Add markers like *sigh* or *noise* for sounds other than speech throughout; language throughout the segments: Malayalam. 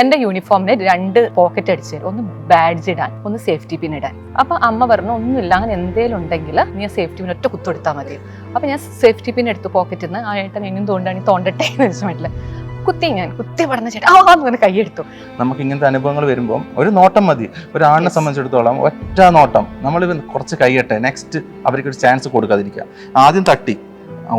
എന്റെ യൂണിഫോമിന് രണ്ട് പോക്കറ്റ് അടിച്ചു തരും. ഒന്ന് ബാഡ്ജ് ഇടാൻ ഒന്ന് സേഫ്റ്റി പിൻ ഇടാൻ. അപ്പൊ അമ്മ പറഞ്ഞു ഒന്നുമില്ല അങ്ങനെ എന്തേലും ഉണ്ടെങ്കിൽ നീ സേഫ്റ്റി പിൻ ഒറ്റ കുത്തെടുത്താൽ മതി. അപ്പൊ ഞാൻ സേഫ്റ്റി പിൻ എടുത്ത് പോക്കറ്റിൽ നിന്ന് ആ ഏട്ടൻ എങ്ങനെ തോണ്ടാണ് തോണ്ടട്ടെ എന്ന് വെച്ചാൽ പറ്റില്ല കുത്തി ഞാൻ കുത്തി പടന്ന ചേട്ടാ ആ എന്ന് പറഞ്ഞ് കൈയെടുത്തു നമുക്ക് ഇങ്ങനത്തെ അനുഭവങ്ങൾ വരുമ്പോൾ ഒരു നോട്ടം മതി. ഒരു ആണിനെ സംബന്ധിച്ചിടത്തോളം ഒറ്റ നോട്ടം. നമ്മൾ കുറച്ച് കൈയട്ടെ നെക്സ്റ്റ് അവർക്ക് ഒരു ചാൻസ് കൊടുക്കാതിരിക്കുക. ആദ്യം തട്ടി.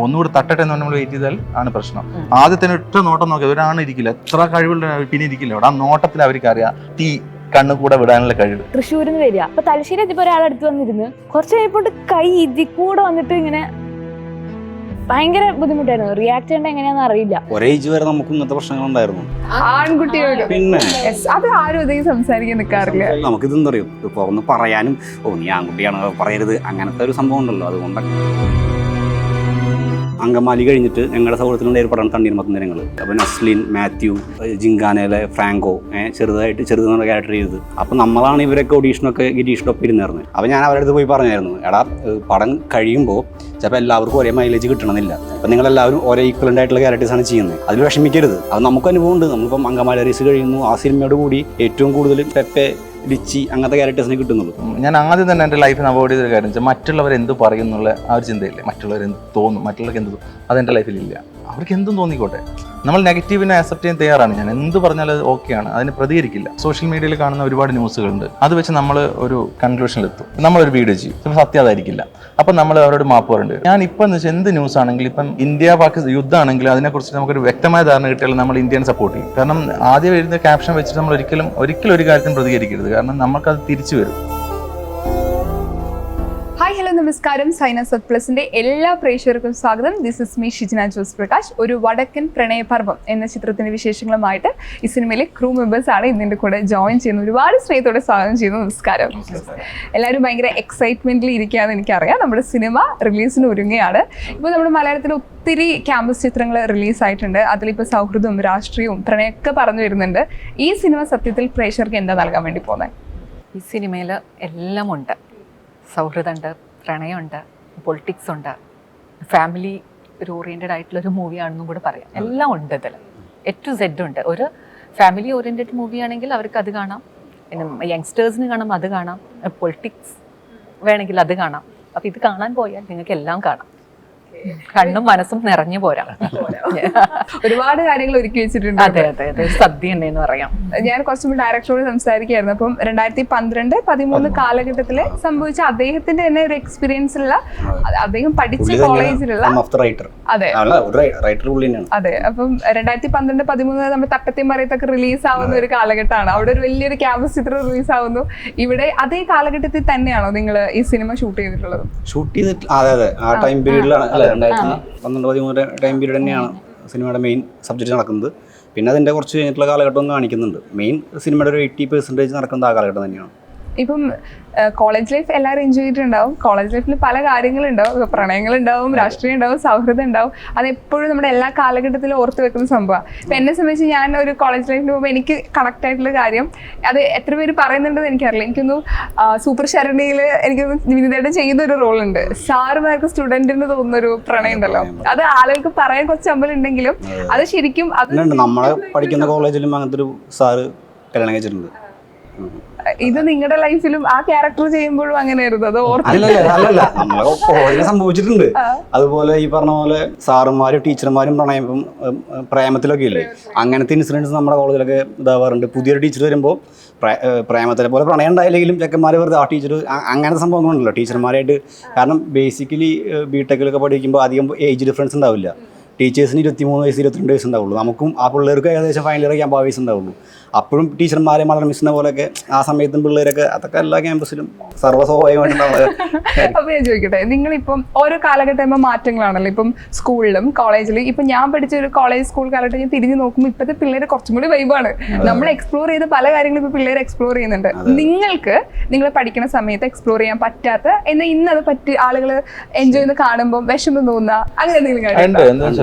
ഒന്നുകൂടി തട്ടട്ടെ എന്ന് നമ്മൾ വെയിറ്റ് ചെയ്താൽ ആണ് പ്രശ്നം. ആദ്യത്തെ ആദ്യത്തിന് ഒറ്റ നോട്ടം നോക്കി ഒരാണ് ഇരിക്കില്ല. എത്ര കഴിവുള്ള പിന്നെ ഇരിക്കില്ല. അവിടെ ആ നോട്ടത്തിൽ അവർക്ക് അറിയാം തീ കണ്ണു കൂടെ വിടാനുള്ള കഴിവ്. തൃശ്ശൂരിൽ നിന്ന് വരിക. അപ്പൊ തലശ്ശേരി എത്തിയപ്പോ ഒരാളടുത്ത് വന്നിരുന്ന് കുറച്ച് കഴിഞ്ഞപ്പോ കൈ ഇതി കൂടെ വന്നിട്ട് ഇങ്ങനെ ഭയങ്കര ബുദ്ധിമുട്ടായിരുന്നു. റിയാക്ട് ചെയ്യേണ്ട എങ്ങനെയാന്ന് അറിയില്ല. ഒരേ ഏജ് വരെ നമുക്ക് ഇന്നത്തെ പ്രശ്നങ്ങൾ ഉണ്ടായിരുന്നു ആൺകുട്ടിയോട്. പിന്നെ അത് ആരും അധികം സംസാരിക്കാൻ നിൽക്കാറില്ല നമുക്ക് ഇതെന്താ അറിയും ഇപ്പൊ ഒന്ന് പറയാനും ഓ നീ ആൺകുട്ടിയാണ് പറയരുത്. അങ്ങനത്തെ ഒരു സംഭവം ഉണ്ടല്ലോ അതുകൊണ്ടൊക്കെ. അങ്കമാലി കഴിഞ്ഞിട്ട് ഞങ്ങളുടെ സൗഹൃദത്തിലുണ്ടായ ഒരു പടം തണ്ണീർമത്തൻ ദിനങ്ങൾ അപ്പോൾ നസ്ലിൻ മാത്യു ജിങ്കാനയിലെ ഫ്രാങ്കോ ചെറുതായിട്ട് ചെറുതെന്നുള്ള ക്യാരക്ടർ ചെയ്തത്. അപ്പോൾ നമ്മളാണ് ഇവരൊക്കെ ഓഡീഷനൊക്കെ ഗിരീഷിന്റെ ഒപ്പം ഇരുന്നായിരുന്നു അപ്പോൾ ഞാൻ അവരുടെ അടുത്ത് പോയി പറഞ്ഞായിരുന്നു എടാ പടം കഴിയുമ്പോൾ ചിലപ്പോൾ എല്ലാവർക്കും ഒരേ മൈലേജ് കിട്ടണമെന്നില്ല. അപ്പം നിങ്ങളെല്ലാവരും ഒരേ ഈക്വലന്റ് ആയിട്ടുള്ള ആണ് ചെയ്യുന്നത് അതിൽ വിഷമിക്കരുത്. അത് നമുക്ക് അനുഭവമുണ്ട്. നമ്മളിപ്പം അങ്കമാലി റേസ് കഴിയുന്നു. ആ സിനിമയോട് കൂടി ഏറ്റവും കൂടുതൽ പെപ്പെ ലിച്ചി അങ്ങനത്തെ ക്യാരക്ടേഴ്സിനെ കിട്ടുന്നുള്ളൂ. ഞാൻ ആദ്യം തന്നെ എന്റെ ലൈഫിൽ അവോയ്ഡ് ചെയ്തൊരു കാര്യം വെച്ചാൽ മറ്റുള്ളവർ എന്ത് പറയും എന്നുള്ള ആ ഒരു ചിന്തയില്ലേ? മറ്റുള്ളവർ എന്ത് തോന്നും മറ്റുള്ളവർക്ക് എന്ത് അതെന്റെ ലൈഫിലില്ല അവർക്ക് എന്തും തോന്നിക്കോട്ടെ. നമ്മൾ നെഗറ്റീവിനെ അക്സെപ്റ്റ് ചെയ്യാൻ തയ്യാറാണ്. ഞാൻ എന്ത് പറഞ്ഞാലും അത് ഓക്കെയാണ് അതിന് പ്രതികരിക്കില്ല. സോഷ്യൽ മീഡിയയിൽ കാണുന്ന ഒരുപാട് ന്യൂസുകളുണ്ട്. അത് വെച്ച് നമ്മൾ ഒരു കൺക്ലൂഷനിലെത്തും നമ്മളൊരു വീഡിയോ ചെയ്യും. ചിലപ്പോൾ സത്യം അതായിരിക്കില്ല. അപ്പം നമ്മൾ അവരോട് മാപ്പ് പറയുന്നുണ്ട് ഞാൻ ഇപ്പം എന്ന് വെച്ചാൽ എന്ത് ന്യൂസ് ആണെങ്കിലും ഇപ്പം ഇന്ത്യ പാകിസ്ഥാൻ യുദ്ധമാണെങ്കിലും അതിനെക്കുറിച്ച് നമുക്കൊരു വ്യക്തമായ ധാരണ കിട്ടിയാൽ നമ്മൾ ഇന്ത്യൻ സപ്പോർട്ട് ചെയ്യും. കാരണം ആദ്യം എഴുതുന്ന ക്യാപ്ഷൻ വെച്ചിട്ട് നമ്മൾ ഒരിക്കലും ഒരിക്കലും ഒരു കാര്യത്തിനും പ്രതികരിക്കരുത്. കാരണം നമുക്കത് തിരിച്ചു വരും. ഹായ് ഹലോ നമസ്കാരം. സൈന സത് പ്ലസിന്റെ എല്ലാ പ്രേക്ഷകർക്കും സ്വാഗതം. This is me Shijana Jose Prakash. ഒരു വടക്കൻ പ്രണയപർവം എന്ന ചിത്രത്തിന്റെ വിശേഷങ്ങളുമായിട്ട് ഈ സിനിമയിലെ ക്രൂ മെമ്പേഴ്സ് ആണ് ഇതിന്റെ കൂടെ ജോയിൻ ചെയ്യുന്നത്. ഒരുപാട് സ്നേഹത്തോടെ സ്വാഗതം ചെയ്യുന്നു. നമസ്കാരം. എല്ലാവരും ഭയങ്കര എക്സൈറ്റ്മെന്റിൽ ഇരിക്കുകയാണെന്ന് എനിക്കറിയാം. നമ്മുടെ സിനിമ റിലീസിന് ഒരുങ്ങുകയാണ്. ഇപ്പോൾ നമ്മുടെ മലയാളത്തിൽ ഒത്തിരി ക്യാമ്പസ് ചിത്രങ്ങൾ റിലീസ് റിലീസായിട്ടുണ്ട് അതിലിപ്പോൾ സൗഹൃദവും രാഷ്ട്രീയവും പ്രണയമൊക്കെ പറഞ്ഞു വരുന്നുണ്ട്. ഈ സിനിമ സത്യത്തിൽ പ്രേക്ഷകർക്ക് എന്താ നൽകാൻ വേണ്ടി പോകുന്നത്? ഈ സിനിമയിൽ എല്ലാം ഉണ്ട് സൗഹൃദമുണ്ട് പ്രണയമുണ്ട് പൊളിറ്റിക്സ് ഉണ്ട് ഫാമിലി ഒരു ഓറിയന്റഡ് ആയിട്ടുള്ള ഒരു മൂവിയാണെന്നും കൂടെ പറയാം. എല്ലാം ഉണ്ട് ഇതിൽ. എ ടു സെഡ് ഉണ്ട്. ഒരു ഫാമിലി ഓറിയന്റഡ് മൂവിയാണെങ്കിൽ അവർക്ക് അത് കാണാം. പിന്നെ യങ്സ്റ്റേഴ്സിന് കാണാം അത് കാണാം. പൊളിറ്റിക്സ് വേണമെങ്കിൽ അത് കാണാം. അപ്പോൾ ഇത് കാണാൻ പോയാൽ നിങ്ങൾക്ക് എല്ലാം കാണാം. കണ്ണും മനസ്സും നിറഞ്ഞു പോരാ. ഒരുപാട് കാര്യങ്ങൾ ഒരുക്കി വെച്ചിട്ടുണ്ട് അതെ അതെ അതെ. സദ്യ ഉണ്ടെന്ന് പറയാം. ഞാൻ കുറച്ചും കൂടി ഡയറക്ടറോട് സംസാരിക്കുകയായിരുന്നു. അപ്പം രണ്ടായിരത്തി പന്ത്രണ്ട് പതിമൂന്ന്. കാലഘട്ടത്തിൽ സംഭവിച്ച അദ്ദേഹത്തിന്റെ തന്നെ ഒരു എക്സ്പീരിയൻസ് ഉള്ള അദ്ദേഹം പഠിച്ച കോളേജിലുള്ള അതെ. റൈറ്റർ പുള്ളി തന്നെയാണ്. അതെ. അപ്പം രണ്ടായിരത്തി പന്ത്രണ്ട് പതിമൂന്ന് നമ്മുടെ തട്ടത്തി മറിയത്തൊക്കെ റിലീസ് ആവുന്ന ഒരു കാലഘട്ടമാണ്. അവിടെ ഒരു വലിയൊരു ക്യാമ്പസ് ചിത്രം റിലീസ് ആവുന്നു ഇവിടെ അതേ കാലഘട്ടത്തിൽ തന്നെയാണോ നിങ്ങൾ ഈ സിനിമ ഷൂട്ട് ചെയ്തിട്ടുള്ളത്? ഷൂട്ട് ചെയ്തിട്ട് അതെ അതെ. ആ ടൈം പീരീഡിലാണ് അല്ലെ രണ്ടായിരത്തി പന്ത്രണ്ട് പതിമൂന്ന് ടൈം പീരീഡ് തന്നെയാണ് സിനിമയുടെ മെയിൻ സബ്ജക്റ്റ് നടക്കുന്നത്. പിന്നെ അതിന്റെ കുറച്ച് കഴിഞ്ഞിട്ടുള്ള കാലഘട്ടം കാണിക്കുന്നുണ്ട്. മെയിൻ സിനിമയുടെ ഒരു എയ്റ്റി പെർസെന്റേജ് നടക്കുന്നത് ആ കാലഘട്ടം തന്നെയാണ്. ഇപ്പം കോളേജ് ലൈഫ് എല്ലാവരും എൻജോയ് ചെയ്തിട്ടുണ്ടാവും. കോളേജ് ലൈഫിൽ പല കാര്യങ്ങളുണ്ടാവും. പ്രണയങ്ങളുണ്ടാവും രാഷ്ട്രീയം ഉണ്ടാവും സൗഹൃദം ഉണ്ടാവും അത് എപ്പോഴും നമ്മുടെ എല്ലാ കാലഘട്ടത്തിലും ഓർത്ത് വെക്കുന്ന സംഭവമാണ് ഇപ്പം എന്നെ സംബന്ധിച്ച് ഞാൻ ഒരു കോളേജ് ലൈഫിന് പോകുമ്പോൾ എനിക്ക് കണക്ട് ആയിട്ടുള്ള കാര്യം അത് എത്ര പേര് പറയുന്നുണ്ടെന്ന് എനിക്കറിയില്ല. എനിക്കൊന്നു സൂപ്പർ ശരണിയിൽ എനിക്ക് വിനിതയുടെ ചെയ്യുന്ന ഒരു റോൾ ഉണ്ട്. സാറുമാർക്ക് സ്റ്റുഡന്റിന് തോന്നുന്ന ഒരു പ്രണയം ഉണ്ടല്ലോ. അത് ആളുകൾക്ക് പറയാൻ കുറച്ച് അമ്പലം ഉണ്ടെങ്കിലും അത് ശരിക്കും അത് നമ്മളെ പഠിക്കുന്ന കോളേജിലും അങ്ങനത്തെ ഒരു സാറ് കല്യാണം കഴിച്ചിട്ടുണ്ട്. ഇത് നിങ്ങളുടെ ലൈഫിലും ആ ക്യാരക്ടർ ചെയ്യുമ്പോഴും അങ്ങനെയായിരുന്നു. അത് അല്ലല്ല അല്ലല്ല. *laughs* നമ്മളെ സംഭവിച്ചിട്ടുണ്ട്. അതുപോലെ ഈ പറഞ്ഞ പോലെ സാറുമാരും ടീച്ചർമാരും പ്രണയം പ്രേമത്തിലൊക്കെ ഇല്ലേ? അങ്ങനത്തെ ഇൻസിഡൻസ് നമ്മുടെ കോളേജിലൊക്കെ ഇതാവാറുണ്ട്. പുതിയൊരു ടീച്ചർ വരുമ്പോൾ പ്രേ- പ്രേമത്തിലെ പോലെ പ്രണയം ഉണ്ടായില്ലെങ്കിലും ചെക്കന്മാർ വെറുതെ ആ ടീച്ചർ അങ്ങനത്തെ സംഭവങ്ങളുണ്ടല്ലോ ടീച്ചർമാരായിട്ട് കാരണം ബേസിക്കലി ബി ടെക്കിലൊക്കെ പഠിക്കുമ്പോൾ അധികം ഏജ് ഡിഫറൻസ് ഉണ്ടാവില്ല. ടീച്ചേഴ്സിന് ഇരുപത്തിമൂന്ന് വയസ്സ് ഇരുപത്തിരണ്ട് വയസ്സ് ഉണ്ടാവുള്ളൂ. നമുക്കും ആ പിള്ളേർക്ക് ഏകദേശം ഫൈനൽ ഇയർ ആ വയസ്സ് ഉണ്ടാവുള്ളൂ. അപ്പോഴും ടീച്ചർമാരെ മലർ മിസ്സിനെ പോലെയൊക്കെ ആ സമയത്തും പിള്ളേരൊക്കെ അതൊക്കെ എല്ലാ ക്യാമ്പസിലും സർവസ്വാഭാവികമായിട്ടുണ്ടാവുക. അപ്പൊ ഞാൻ ചോദിക്കട്ടെ നിങ്ങളിപ്പം ഓരോ കാലഘട്ടം മാറ്റങ്ങളാണല്ലോ. ഇപ്പം സ്കൂളിലും കോളേജിലും ഇപ്പൊ ഞാൻ പഠിച്ച ഒരു കോളേജ് സ്കൂൾ കാലഘട്ടം ഞാൻ തിരിഞ്ഞു നോക്കുമ്പോൾ ഇപ്പോഴത്തെ പിള്ളേർ കുറച്ചും കൂടി വൈബാണ് നമ്മൾ എക്സ്പ്ലോർ ചെയ്ത പല കാര്യങ്ങളും ഇപ്പൊ പിള്ളേർ എക്സ്പ്ലോർ ചെയ്യുന്നുണ്ട്. നിങ്ങൾക്ക് നിങ്ങൾ പഠിക്കുന്ന സമയത്ത് എക്സ്പ്ലോർ ചെയ്യാൻ പറ്റാത്ത എന്നാൽ ഇന്ന് അത് പറ്റി ആളുകൾ എൻജോയ് ചെയ്ത് കാണുമ്പോൾ വിഷമം തോന്നുന്ന അങ്ങനെ എന്തെങ്കിലും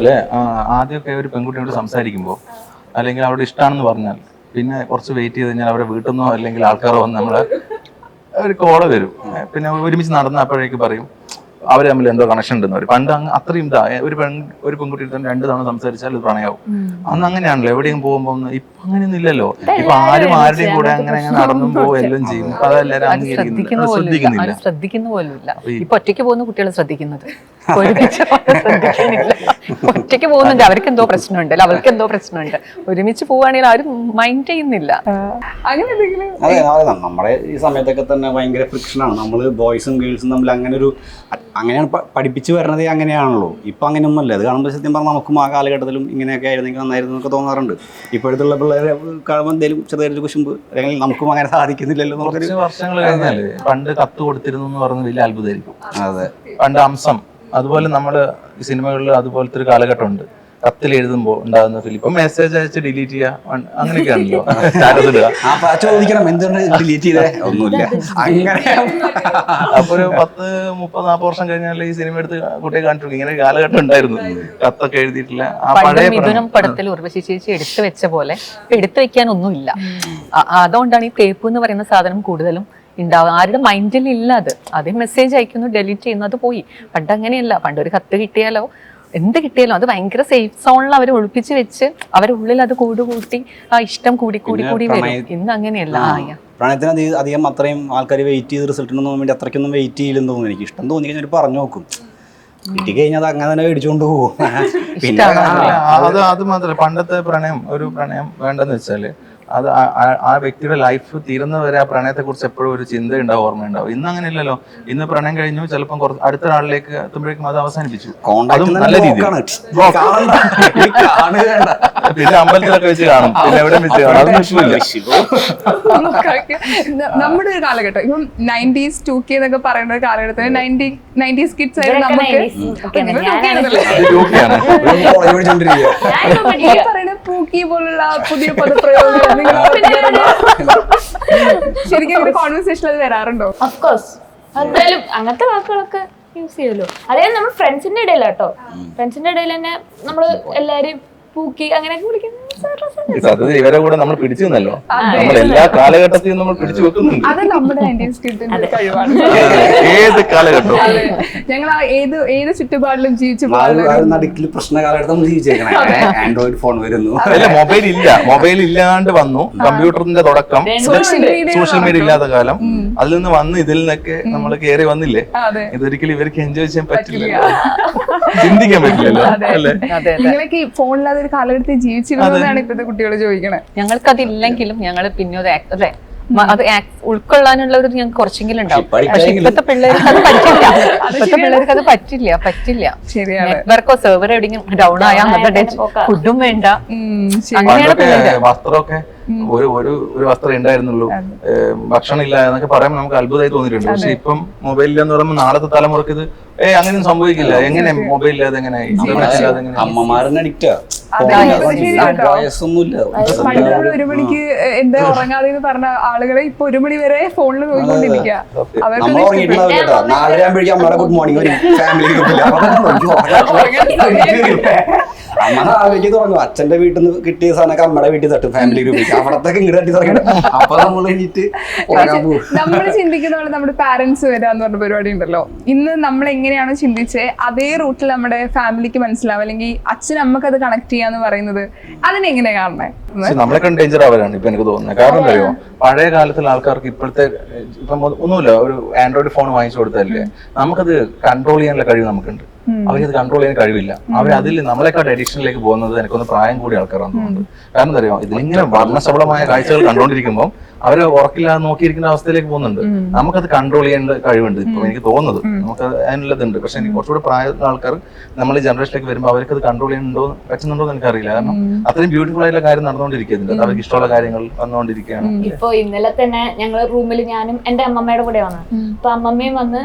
എന്താ ആദ്യമൊക്കെ ഒരു പെൺകുട്ടിയോട് സംസാരിക്കുമ്പോൾ അല്ലെങ്കിൽ അവരുടെ ഇഷ്ടമാണെന്ന് പറഞ്ഞാൽ പിന്നെ കുറച്ച് വെയിറ്റ് ചെയ്ത് കഴിഞ്ഞാൽ അവരെ വീട്ടിൽ നിന്നോ അല്ലെങ്കിൽ ആൾക്കാരോ വന്ന് നമ്മളെ ഒരു കോൾ വരും. പിന്നെ ഒരുമിച്ച് നടന്ന അപ്പോഴേക്ക് പറയും അവർ തമ്മിൽ എന്തോ കണക്ഷൻ ഉണ്ടെന്ന് പറയും. പണ്ട് അങ്ങ് അത്രയും ഇതാ ഒരു പെൺ ഒരു പെൺകുട്ടി തന്നെ രണ്ട് തവണ സംസാരിച്ചാൽ ഇത് പ്രണയാവും. അന്ന് അങ്ങനെയാണല്ലോ എവിടെയും പോകുമ്പോൾ ഇപ്പൊ അങ്ങനെയൊന്നും ഇല്ലല്ലോ. ഇപ്പൊ ആരും ആരുടെയും കൂടെ അങ്ങനെ അങ്ങനെ നടന്നും പോകും എല്ലാം ചെയ്യും. അപ്പൊ അതെല്ലാരും അത് അംഗീകരിക്കുന്നില്ല. ശ്രദ്ധിക്കുന്നില്ല. ശ്രദ്ധിക്കുന്ന പോലും ഇല്ല ഈ- ഇപ്പൊ ഒറ്റയ്ക്ക് പോകുന്ന കുട്ടികൾ ശ്രദ്ധിക്കുന്നത്. ഒറ്റയ്ക്ക് പോകുന്നുണ്ട് അവർക്ക് എന്തോ പ്രശ്നമുണ്ട് അല്ല? അവർക്ക് എന്തോ പ്രശ്നമുണ്ട്. ഒരുമിച്ച് പോവുകയാണെങ്കിൽ ആരും മൈൻഡ് ചെയ്യുന്നില്ല. അങ്ങനെ അതെ നമ്മുടെ ഈ സമയത്തൊക്കെ തന്നെ ഭയങ്കര ഫ്രിക്ഷനാണ് നമ്മൾ ബോയ്സും ഗേൾസും തമ്മിൽ അങ്ങനെ ഒരു അങ്ങനെയാണ് പഠിപ്പിച്ചു വരുന്നത് അങ്ങനെയാണല്ലോ. ഇപ്പം അങ്ങനെയൊന്നുമല്ല. അത് കാണുമ്പോൾ സത്യം പറഞ്ഞാൽ നമുക്കും ആ കാലഘട്ടത്തിലും ഇങ്ങനെയൊക്കെ ആയിരുന്നെങ്കിൽ നന്നായിരുന്നു എന്നൊക്കെ തോന്നാറുണ്ട്. ഇപ്പോഴത്തുള്ള പിള്ളേരെ കാണുമ്പോൾ എന്തെങ്കിലും ചെറുതായിട്ട് കുശുമ്പ് അല്ലെങ്കിൽ നമുക്കും അങ്ങനെ സാധിക്കുന്നില്ലല്ലോ കുറച്ച് വർഷങ്ങൾ കഴിഞ്ഞാൽ പണ്ട് കത്ത് കൊടുത്തിരുന്നു എന്ന് പറയുന്നത് വലിയ അത്ഭുതമായിരിക്കും. അതെ. പണ്ട് അംസം. അതുപോലെ നമ്മൾ സിനിമകളിൽ അതുപോലത്തെ ഒരു കാലഘട്ടം ഉണ്ട് കത്തിൽ എഴുതുമ്പോൾ ഉണ്ടാകുന്ന ഫീൽ ഇപ്പൊ മെസ്സേജ് അയച്ച് ഡിലീറ്റ് ചെയ്യുക അങ്ങനെയൊക്കെയാണല്ലോ സ്റ്റാറ്റസ് *laughs* ഇടുക. ചോദിക്കണം എന്തുകൊണ്ട് ഡിലീറ്റ് ചെയ്തേ? ഒന്നുമില്ല. അങ്ങനെ. അപ്പൊ ഒരു പത്ത് മുപ്പത് നാൽപ്പത് വർഷം കഴിഞ്ഞാൽ ഈ സിനിമ എടുത്ത് കുട്ടിയെ കാണിച്ചു ഇങ്ങനെ കാലഘട്ടം ഉണ്ടായിരുന്നു. കത്തൊക്കെ എഴുതിയിട്ടില്ല. ആ പഴയ മിഥുനം. പടത്തിൽ ഉർവശി ചേച്ചി എടുത്തു വെച്ച പോലെ എടുത്തു വെക്കാൻ ഒന്നുമില്ല. അതുകൊണ്ടാണ് ഈ തേപ്പ് എന്ന് പറയുന്ന സാധനം കൂടുതലും ഉണ്ടാവുക. ആരുടെ മൈൻഡിൽ ഇല്ല അത്. അതേ മെസ്സേജ് അയക്കുന്നു ഡെലീറ്റ് ചെയ്യുന്നു അത് പോയി. പണ്ട് അങ്ങനെയല്ല. പണ്ട് ഒരു കത്ത് കിട്ടിയാലോ എന്ത് കിട്ടിയാലും അത് ഭയങ്കര സേഫ് സോണിൽ അവർ ഒളിപ്പിച്ച് വെച്ച് അവരുടെ ഉള്ളിൽ അത് കൂടുകൂട്ടി ആ ഇഷ്ടം കൂടി കൂടി കൂടി വരും. ഇന്ന് അങ്ങനെയല്ല. പ്രണയത്തിന് അധികം അത്രയും ആൾക്കാർ വെയിറ്റ് ചെയ്ത് റിസൾട്ടിനൊന്നും വേണ്ടി അത്രയ്ക്കൊന്നും വെയിറ്റ് ചെയ്യില്ലെന്ന് തോന്നുന്നു. എനിക്ക് ഇഷ്ടം തോന്നി കഴിഞ്ഞാൽ പറഞ്ഞു നോക്കും. കിട്ടി കഴിഞ്ഞാൽ അത് അങ്ങനെ തന്നെ മേടിച്ചുകൊണ്ട് പോകും. *laughs* പിന്നെ അത് അത് മാത്രമല്ല പണ്ടത്തെ പ്രണയം ഒരു പ്രണയം വേണ്ടെന്ന് വെച്ചാൽ അത് ആ- വ്യക്തിയുടെ ലൈഫ് തീരുന്നവരെ ആ പ്രണയത്തെ കുറിച്ച് എപ്പോഴും ഒരു ചിന്ത ഉണ്ടാവും ഓർമ്മ ഉണ്ടാവും ഇന്ന് അങ്ങനെയല്ലല്ലോ ഇന്ന് പ്രണയം കഴിഞ്ഞു ചിലപ്പം കുറച്ച് അടുത്ത ആളിലേക്ക് എത്തുമ്പോഴേക്കും അത് അവസാനിപ്പിച്ചു. അതും നല്ല രീതിയിൽ. പിന്നെ അമ്പലത്തിലൊക്കെ വെച്ച് കാണും. പിന്നെ എവിടെ വെച്ച് കാണും. അതൊന്നും നമ്മുടെ ഒരു കാലഘട്ടം. ഇപ്പം നയന്റീസ് ടു കെ എന്നൊക്കെ പറയുന്ന ഒരു കാലഘട്ടത്തിൽ നയന്റി നയന്റീസ് കിഡ്സ് ആയിരുന്നു നമുക്ക് പൂക്കി പോലുള്ള പുതിയ *laughs* നിങ്ങൾ ശരിക്കും ഒരു കോൺവെർസേഷൻ അത് വരാറുണ്ടോ? അഫ്കോഴ്സ് എന്തായാലും അങ്ങനത്തെ വാക്കുകളൊക്കെ യൂസ് ചെയ്യുമല്ലോ. അതായത് നമ്മൾ ഫ്രണ്ട്സിന്റെ ഇടയിലാട്ടോ. ഫ്രണ്ട്സിന്റെ ഇടയിൽ തന്നെ നമ്മൾ എല്ലാരും പൂക്കി അങ്ങനെയൊക്കെ വിളിക്കുന്നത് സത്യത്തിൽ ഇവരെ കൂടെ നമ്മൾ പിടിച്ചു നിന്നല്ലോ നമ്മൾ എല്ലാ കാലഘട്ടത്തിലും നമ്മൾ പിടിച്ചു വെക്കുന്നുണ്ട്. അത് നമ്മുടെ കിഡ്സിന്റെ കഴിവാണ്. ഏത് കാലഘട്ടവും. ഞങ്ങൾ ഏത് ഏത് ചുറ്റുപാടിലും ജീവിച്ചു നടുക്കിൽ പ്രശ്ന കാലഘട്ടം നമ്മൾ ജീവിച്ചേക്കണേ. ആൻഡ്രോയിഡ് ഫോൺ വരുന്നു. അല്ല മൊബൈൽ ഇല്ല. മൊബൈൽ ഇല്ലാണ്ട് വന്നു. കമ്പ്യൂട്ടറിന്റെ തുടക്കം. സോഷ്യൽ മീഡിയ ഇല്ലാത്ത കാലം. അതിൽ നിന്ന് വന്ന് ഇതിൽ നിന്നൊക്കെ നമ്മൾ കയറി വന്നില്ലേ? ഇതൊരിക്കലും ഇവർക്ക് എൻജോയ് ചെയ്യാൻ പറ്റില്ല. ചിന്തിക്കാൻ പറ്റില്ലല്ലോ. അല്ലേ? നിങ്ങളൊക്കെ ഈ ഫോണില്ലാതെ ഒരു കാലഘട്ടത്തിൽ ജീവിച്ചിരുന്നതാണ് ഇപ്പോഴത്തെ കുട്ടികൾ ചോദിക്കണേ? ഞങ്ങൾക്കതില്ലെങ്കിലും ഞങ്ങൾ പിന്നെ അത് അല്ലേ അത് ഉൾക്കൊള്ളാനുള്ള ഒരു ഞങ്ങൾക്ക് കുറച്ചെങ്കിലും ഉണ്ടാവും. പക്ഷെ ഇപ്പത്തെ പിള്ളേർക്ക് അത് പറ്റില്ല. *laughs* ഇപ്പത്തെ പിള്ളേർക്ക് അത് പറ്റില്ല പറ്റില്ല. ശരിയാണ്. നെറ്റ്വർക്കോ സെർവർ എവിടെയെങ്കിലും ഡൗൺ ആയാൽ നല്ല ഫുഡും വേണ്ട. അങ്ങനെയാണ് പിള്ളേര്. വസ്ത്രമൊക്കെ ഒരു ഒരു ഒരു വസ്ത്രം ഉണ്ടായിരുന്നുള്ളൂ. ഭക്ഷണം ഇല്ല എന്നൊക്കെ പറയുമ്പോൾ നമുക്ക് അത്ഭുതമായി തോന്നിയിട്ടുണ്ട്. പക്ഷെ ഇപ്പം മൊബൈൽ ഇല്ലെന്ന് പറയുമ്പോൾ നാളത്തെ തലമുറയ്ക്ക് ഇത് ഏ അങ്ങനെയൊന്നും സംഭവിക്കില്ല. എങ്ങനെ മൊബൈൽ ഇല്ലാതെ എങ്ങനെ? അമ്മമാരനെ അഡിക്റ്റാ പണ്ട് ഒരു മണിക്ക് എന്താ ഉറങ്ങാതെ എന്ന് പറഞ്ഞ ആളുകളെ ഇപ്പൊ ഒരു മണി വരെ ഫോണിൽ നോക്കിക്കൊണ്ടിരിക്കുക അവർക്ക് ഗുഡ് മോർണിംഗ് വരും. ഫാമിലി ഗ്രൂപ്പിൽ അമ്മ തുടങ്ങും അച്ഛന്റെ വീട്ടിൽ നിന്ന് കിട്ടിയ സാധനമൊക്കെ അമ്മയുടെ വീട്ടിൽ തട്ടും. ഫാമിലി ഗ്രൂപ്പിൽ അവിടത്തെ ഇങ്ങോട്ട് തട്ടി അപ്പൊ നമ്മൾ ചിന്തിക്കുന്ന പോലെ നമ്മുടെ പാരന്റ്സ് വരാന്ന് പറഞ്ഞ പരിപാടി ഉണ്ടല്ലോ. ഇന്ന് നമ്മൾ എങ്ങനെയാണോ ചിന്തിച്ചത് അതേ റൂട്ടിൽ നമ്മുടെ ഫാമിലിക്ക് മനസ്സിലാവും. അല്ലെങ്കിൽ അച്ഛൻ അമ്മയ്ക്ക് അത് കണക്ട് ചെയ്യാന്ന് പറയുന്നത്? അതിനെങ്ങനെ കാണണേ? നമ്മളെക്കാൾ ഡേഞ്ചർ അവരാണ് ഇപ്പൊ എനിക്ക് തോന്നുന്നത്. കാരണം എന്താ അറിയോ പഴയ കാലത്തുള്ള ആൾക്കാർക്ക് ഇപ്പോഴത്തെ ഇപ്പം ഒന്നുമില്ല ഒരു ആൻഡ്രോയിഡ് ഫോൺ വാങ്ങിച്ചു കൊടുത്തല്ലേ നമുക്കത് കൺട്രോൾ ചെയ്യാനുള്ള കഴിവ് നമുക്കുണ്ട്. അവർക്ക് അത് കൺട്രോൾ ചെയ്യാൻ കഴിവില്ല. അവർ അതിൽ നമ്മളെക്കാൾ അഡിക്ഷനിലേക്ക് പോകുന്നത് എനിക്കൊന്ന് പ്രായം കൂടി ആൾക്കാരാണ് തോന്നുന്നുണ്ട്. കാരണം എന്താ അറിയോ ഇതിലിങ്ങനെ വർണശബളമായ കാഴ്ചകൾ കണ്ടുകൊണ്ടിരിക്കുമ്പോൾ അവർ ഉറക്കില്ലാതെ നോക്കിയിരിക്കുന്ന അവസ്ഥയിലേക്ക് പോകുന്നുണ്ട്. നമുക്കത് കൺട്രോൾ ചെയ്യേണ്ട കഴിവുണ്ട് ഇപ്പൊ എനിക്ക് തോന്നുന്നത്. നമുക്ക് അതിനുള്ളതുണ്ട്. പക്ഷെ എനിക്ക് കുറച്ചുകൂടി പ്രായമുള്ള ആൾക്കാർ നമ്മൾ ഈ ജനറേഷനിലേക്ക് വരുമ്പോൾ അവർക്ക് അത് കൺട്രോൾ ചെയ്യുന്നുണ്ടോ പറ്റുന്നുണ്ടോ എന്ന് എനിക്കറിയില്ല. കാരണം അത്രയും ബ്യൂട്ടിഫുൾ ആയിട്ടുള്ള കാര്യം നടന്നുകൊണ്ടിരിക്കുന്നുണ്ട്. അവർക്ക് ഇഷ്ടമുള്ള കാര്യങ്ങൾ വന്നുകൊണ്ടിരിക്കുകയാണ്. ഇപ്പൊ ഇന്നലെ തന്നെ ഞങ്ങൾ റൂമിൽ ഞാനും എന്റെ അമ്മമ്മയുടെ കൂടെ വന്നു. അപ്പൊ അമ്മമ്മയും വന്ന്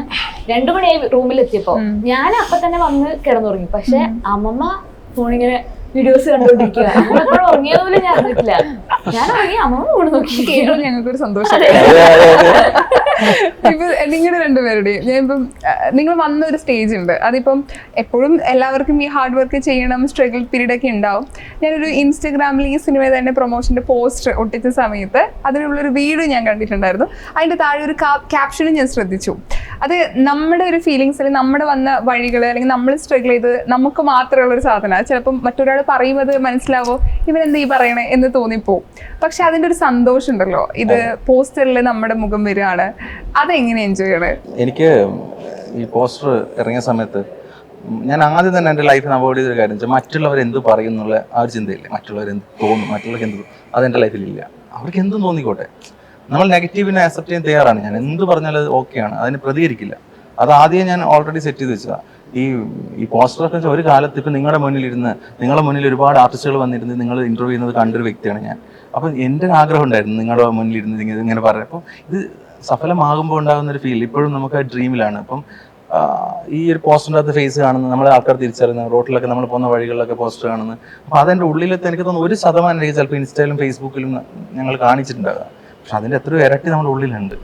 രണ്ടു മണിയായി റൂമിൽ എത്തിയപ്പോ. ഞാൻ അപ്പൊ തന്നെ വന്ന് കിടന്നുറങ്ങി. പക്ഷെ അമ്മമ്മ ഫോണിങ്ങനെ വീഡിയോസ് കണ്ടോണ്ടിരിക്കുക എപ്പോഴും ഉറങ്ങിയ പോലും ഞാൻ അറിഞ്ഞിട്ടില്ല ഞാൻ ഉറങ്ങി അമ്മമ്മ കൂടെ നോക്കി. ഞങ്ങൾക്ക് ഞങ്ങൾക്കൊരു സന്തോഷം. ഇപ്പൊ നിങ്ങളുടെ രണ്ടുപേരുടെയും ഞാൻ ഇപ്പം നിങ്ങൾ വന്ന ഒരു സ്റ്റേജ് ഉണ്ട്. അതിപ്പം എപ്പോഴും എല്ലാവർക്കും ഈ ഹാർഡ് വർക്ക് ചെയ്യണം സ്ട്രഗിൾ പീരീഡ് ഒക്കെ ഉണ്ടാവും. ഞാനൊരു ഇൻസ്റ്റഗ്രാമിൽ ഈ സിനിമ തന്നെ പ്രൊമോഷന്റെ പോസ്റ്റർ ഒട്ടിച്ച സമയത്ത് അതിനുള്ളൊരു വീഡിയോ ഞാൻ കണ്ടിട്ടുണ്ടായിരുന്നു. അതിന്റെ താഴെ ഒരു ക്യാപ്ഷനും ഞാൻ ശ്രദ്ധിച്ചു. അത് നമ്മുടെ ഒരു ഫീലിങ്സിൽ നമ്മുടെ വന്ന വഴികൾ അല്ലെങ്കിൽ നമ്മൾ സ്ട്രഗിൾ ചെയ്ത് നമുക്ക് മാത്രമുള്ള ഒരു സാധനമാണ് ചിലപ്പം മറ്റൊരാൾ പറയുന്നത് മനസ്സിലാവോ ഇവരെന്താ ഈ പറയണേ എന്ന് തോന്നിപ്പോവും. പക്ഷെ അതിന്റെ ഒരു സന്തോഷം ഉണ്ടല്ലോ ഇത് പോസ്റ്ററിൽ നമ്മുടെ മുഖം വരികയാണ്. അതെങ്ങനെ എൻജോയ് ചെയ്യണേ? എനിക്ക് ഈ പോസ്റ്റർ ഇറങ്ങിയ സമയത്ത് ഞാൻ ആദ്യം തന്നെ എന്റെ ലൈഫിൽ അവോയ്ഡ് ചെയ്തൊരു കാര്യം വെച്ചാൽ മറ്റുള്ളവർ എന്ത് പറയും എന്നുള്ള ആ ഒരു ചിന്തയില്ലേ. മറ്റുള്ളവർ എന്ത് തോന്നും മറ്റുള്ളവർക്ക് എന്ത് തോന്നും അതെന്റെ ലൈഫിലില്ല അവർക്ക് എന്തും തോന്നിക്കോട്ടെ. നമ്മൾ നെഗറ്റീവിനെ അക്സെപ്റ്റ് ചെയ്യാൻ തയ്യാറാണ്. ഞാൻ എന്ത് പറഞ്ഞാലും അത് ഓക്കെയാണ് അതിന് പ്രതികരിക്കില്ല. അത് ആദ്യം ഞാൻ ഓൾറെഡി സെറ്റ് ചെയ്ത് വെച്ചതാണ് ഈ ഈ പോസ്റ്ററൊക്കെ വെച്ചാൽ ഒരു കാലത്ത് ഇപ്പം നിങ്ങളുടെ മുന്നിൽ ഇരുന്ന് നിങ്ങളുടെ മുന്നിൽ ഒരുപാട് ആർട്ടിസ്റ്റുകൾ വന്നിരുന്ന് നിങ്ങൾ ഇന്റർവ്യൂ ചെയ്യുന്നത് കണ്ടൊരു വ്യക്തിയാണ് ഞാൻ. അപ്പം എന്റെ ഒരു ആഗ്രഹം ഉണ്ടായിരുന്നു നിങ്ങളുടെ മുന്നിൽ ഇരുന്ന് ഇങ്ങനെ പറയാം അപ്പം ഇത് സഫലമാകുമ്പോൾ ഉണ്ടാകുന്ന ഒരു ഫീൽ ഇപ്പോഴും നമുക്ക് ആ ഡ്രീമിലാണ് അപ്പം ഈ ഒരു പോസ്റ്ററിന്റെ അകത്ത് ഫേസ് കാണുന്നത് നമ്മളെ ആൾക്കാർ തിരിച്ചറിയുന്നത് റോട്ടിലൊക്കെ നമ്മൾ പോകുന്ന വഴികളിലൊക്കെ പോസ്റ്റർ കാണുന്നത് അപ്പോൾ അതിന്റെ ഉള്ളിലത്തെ എനിക്ക് തോന്നുന്നു ഒരു ശതമാനം എനിക്ക് ചിലപ്പോൾ ഇൻസ്റ്റയിലും ഫേസ്ബുക്കിലും ഞങ്ങൾ കാണിച്ചിട്ടുണ്ടാകുക പക്ഷെ അതിന്റെ എത്രയോ ഇരട്ടി നമ്മുടെ ഉള്ളിലുണ്ട്.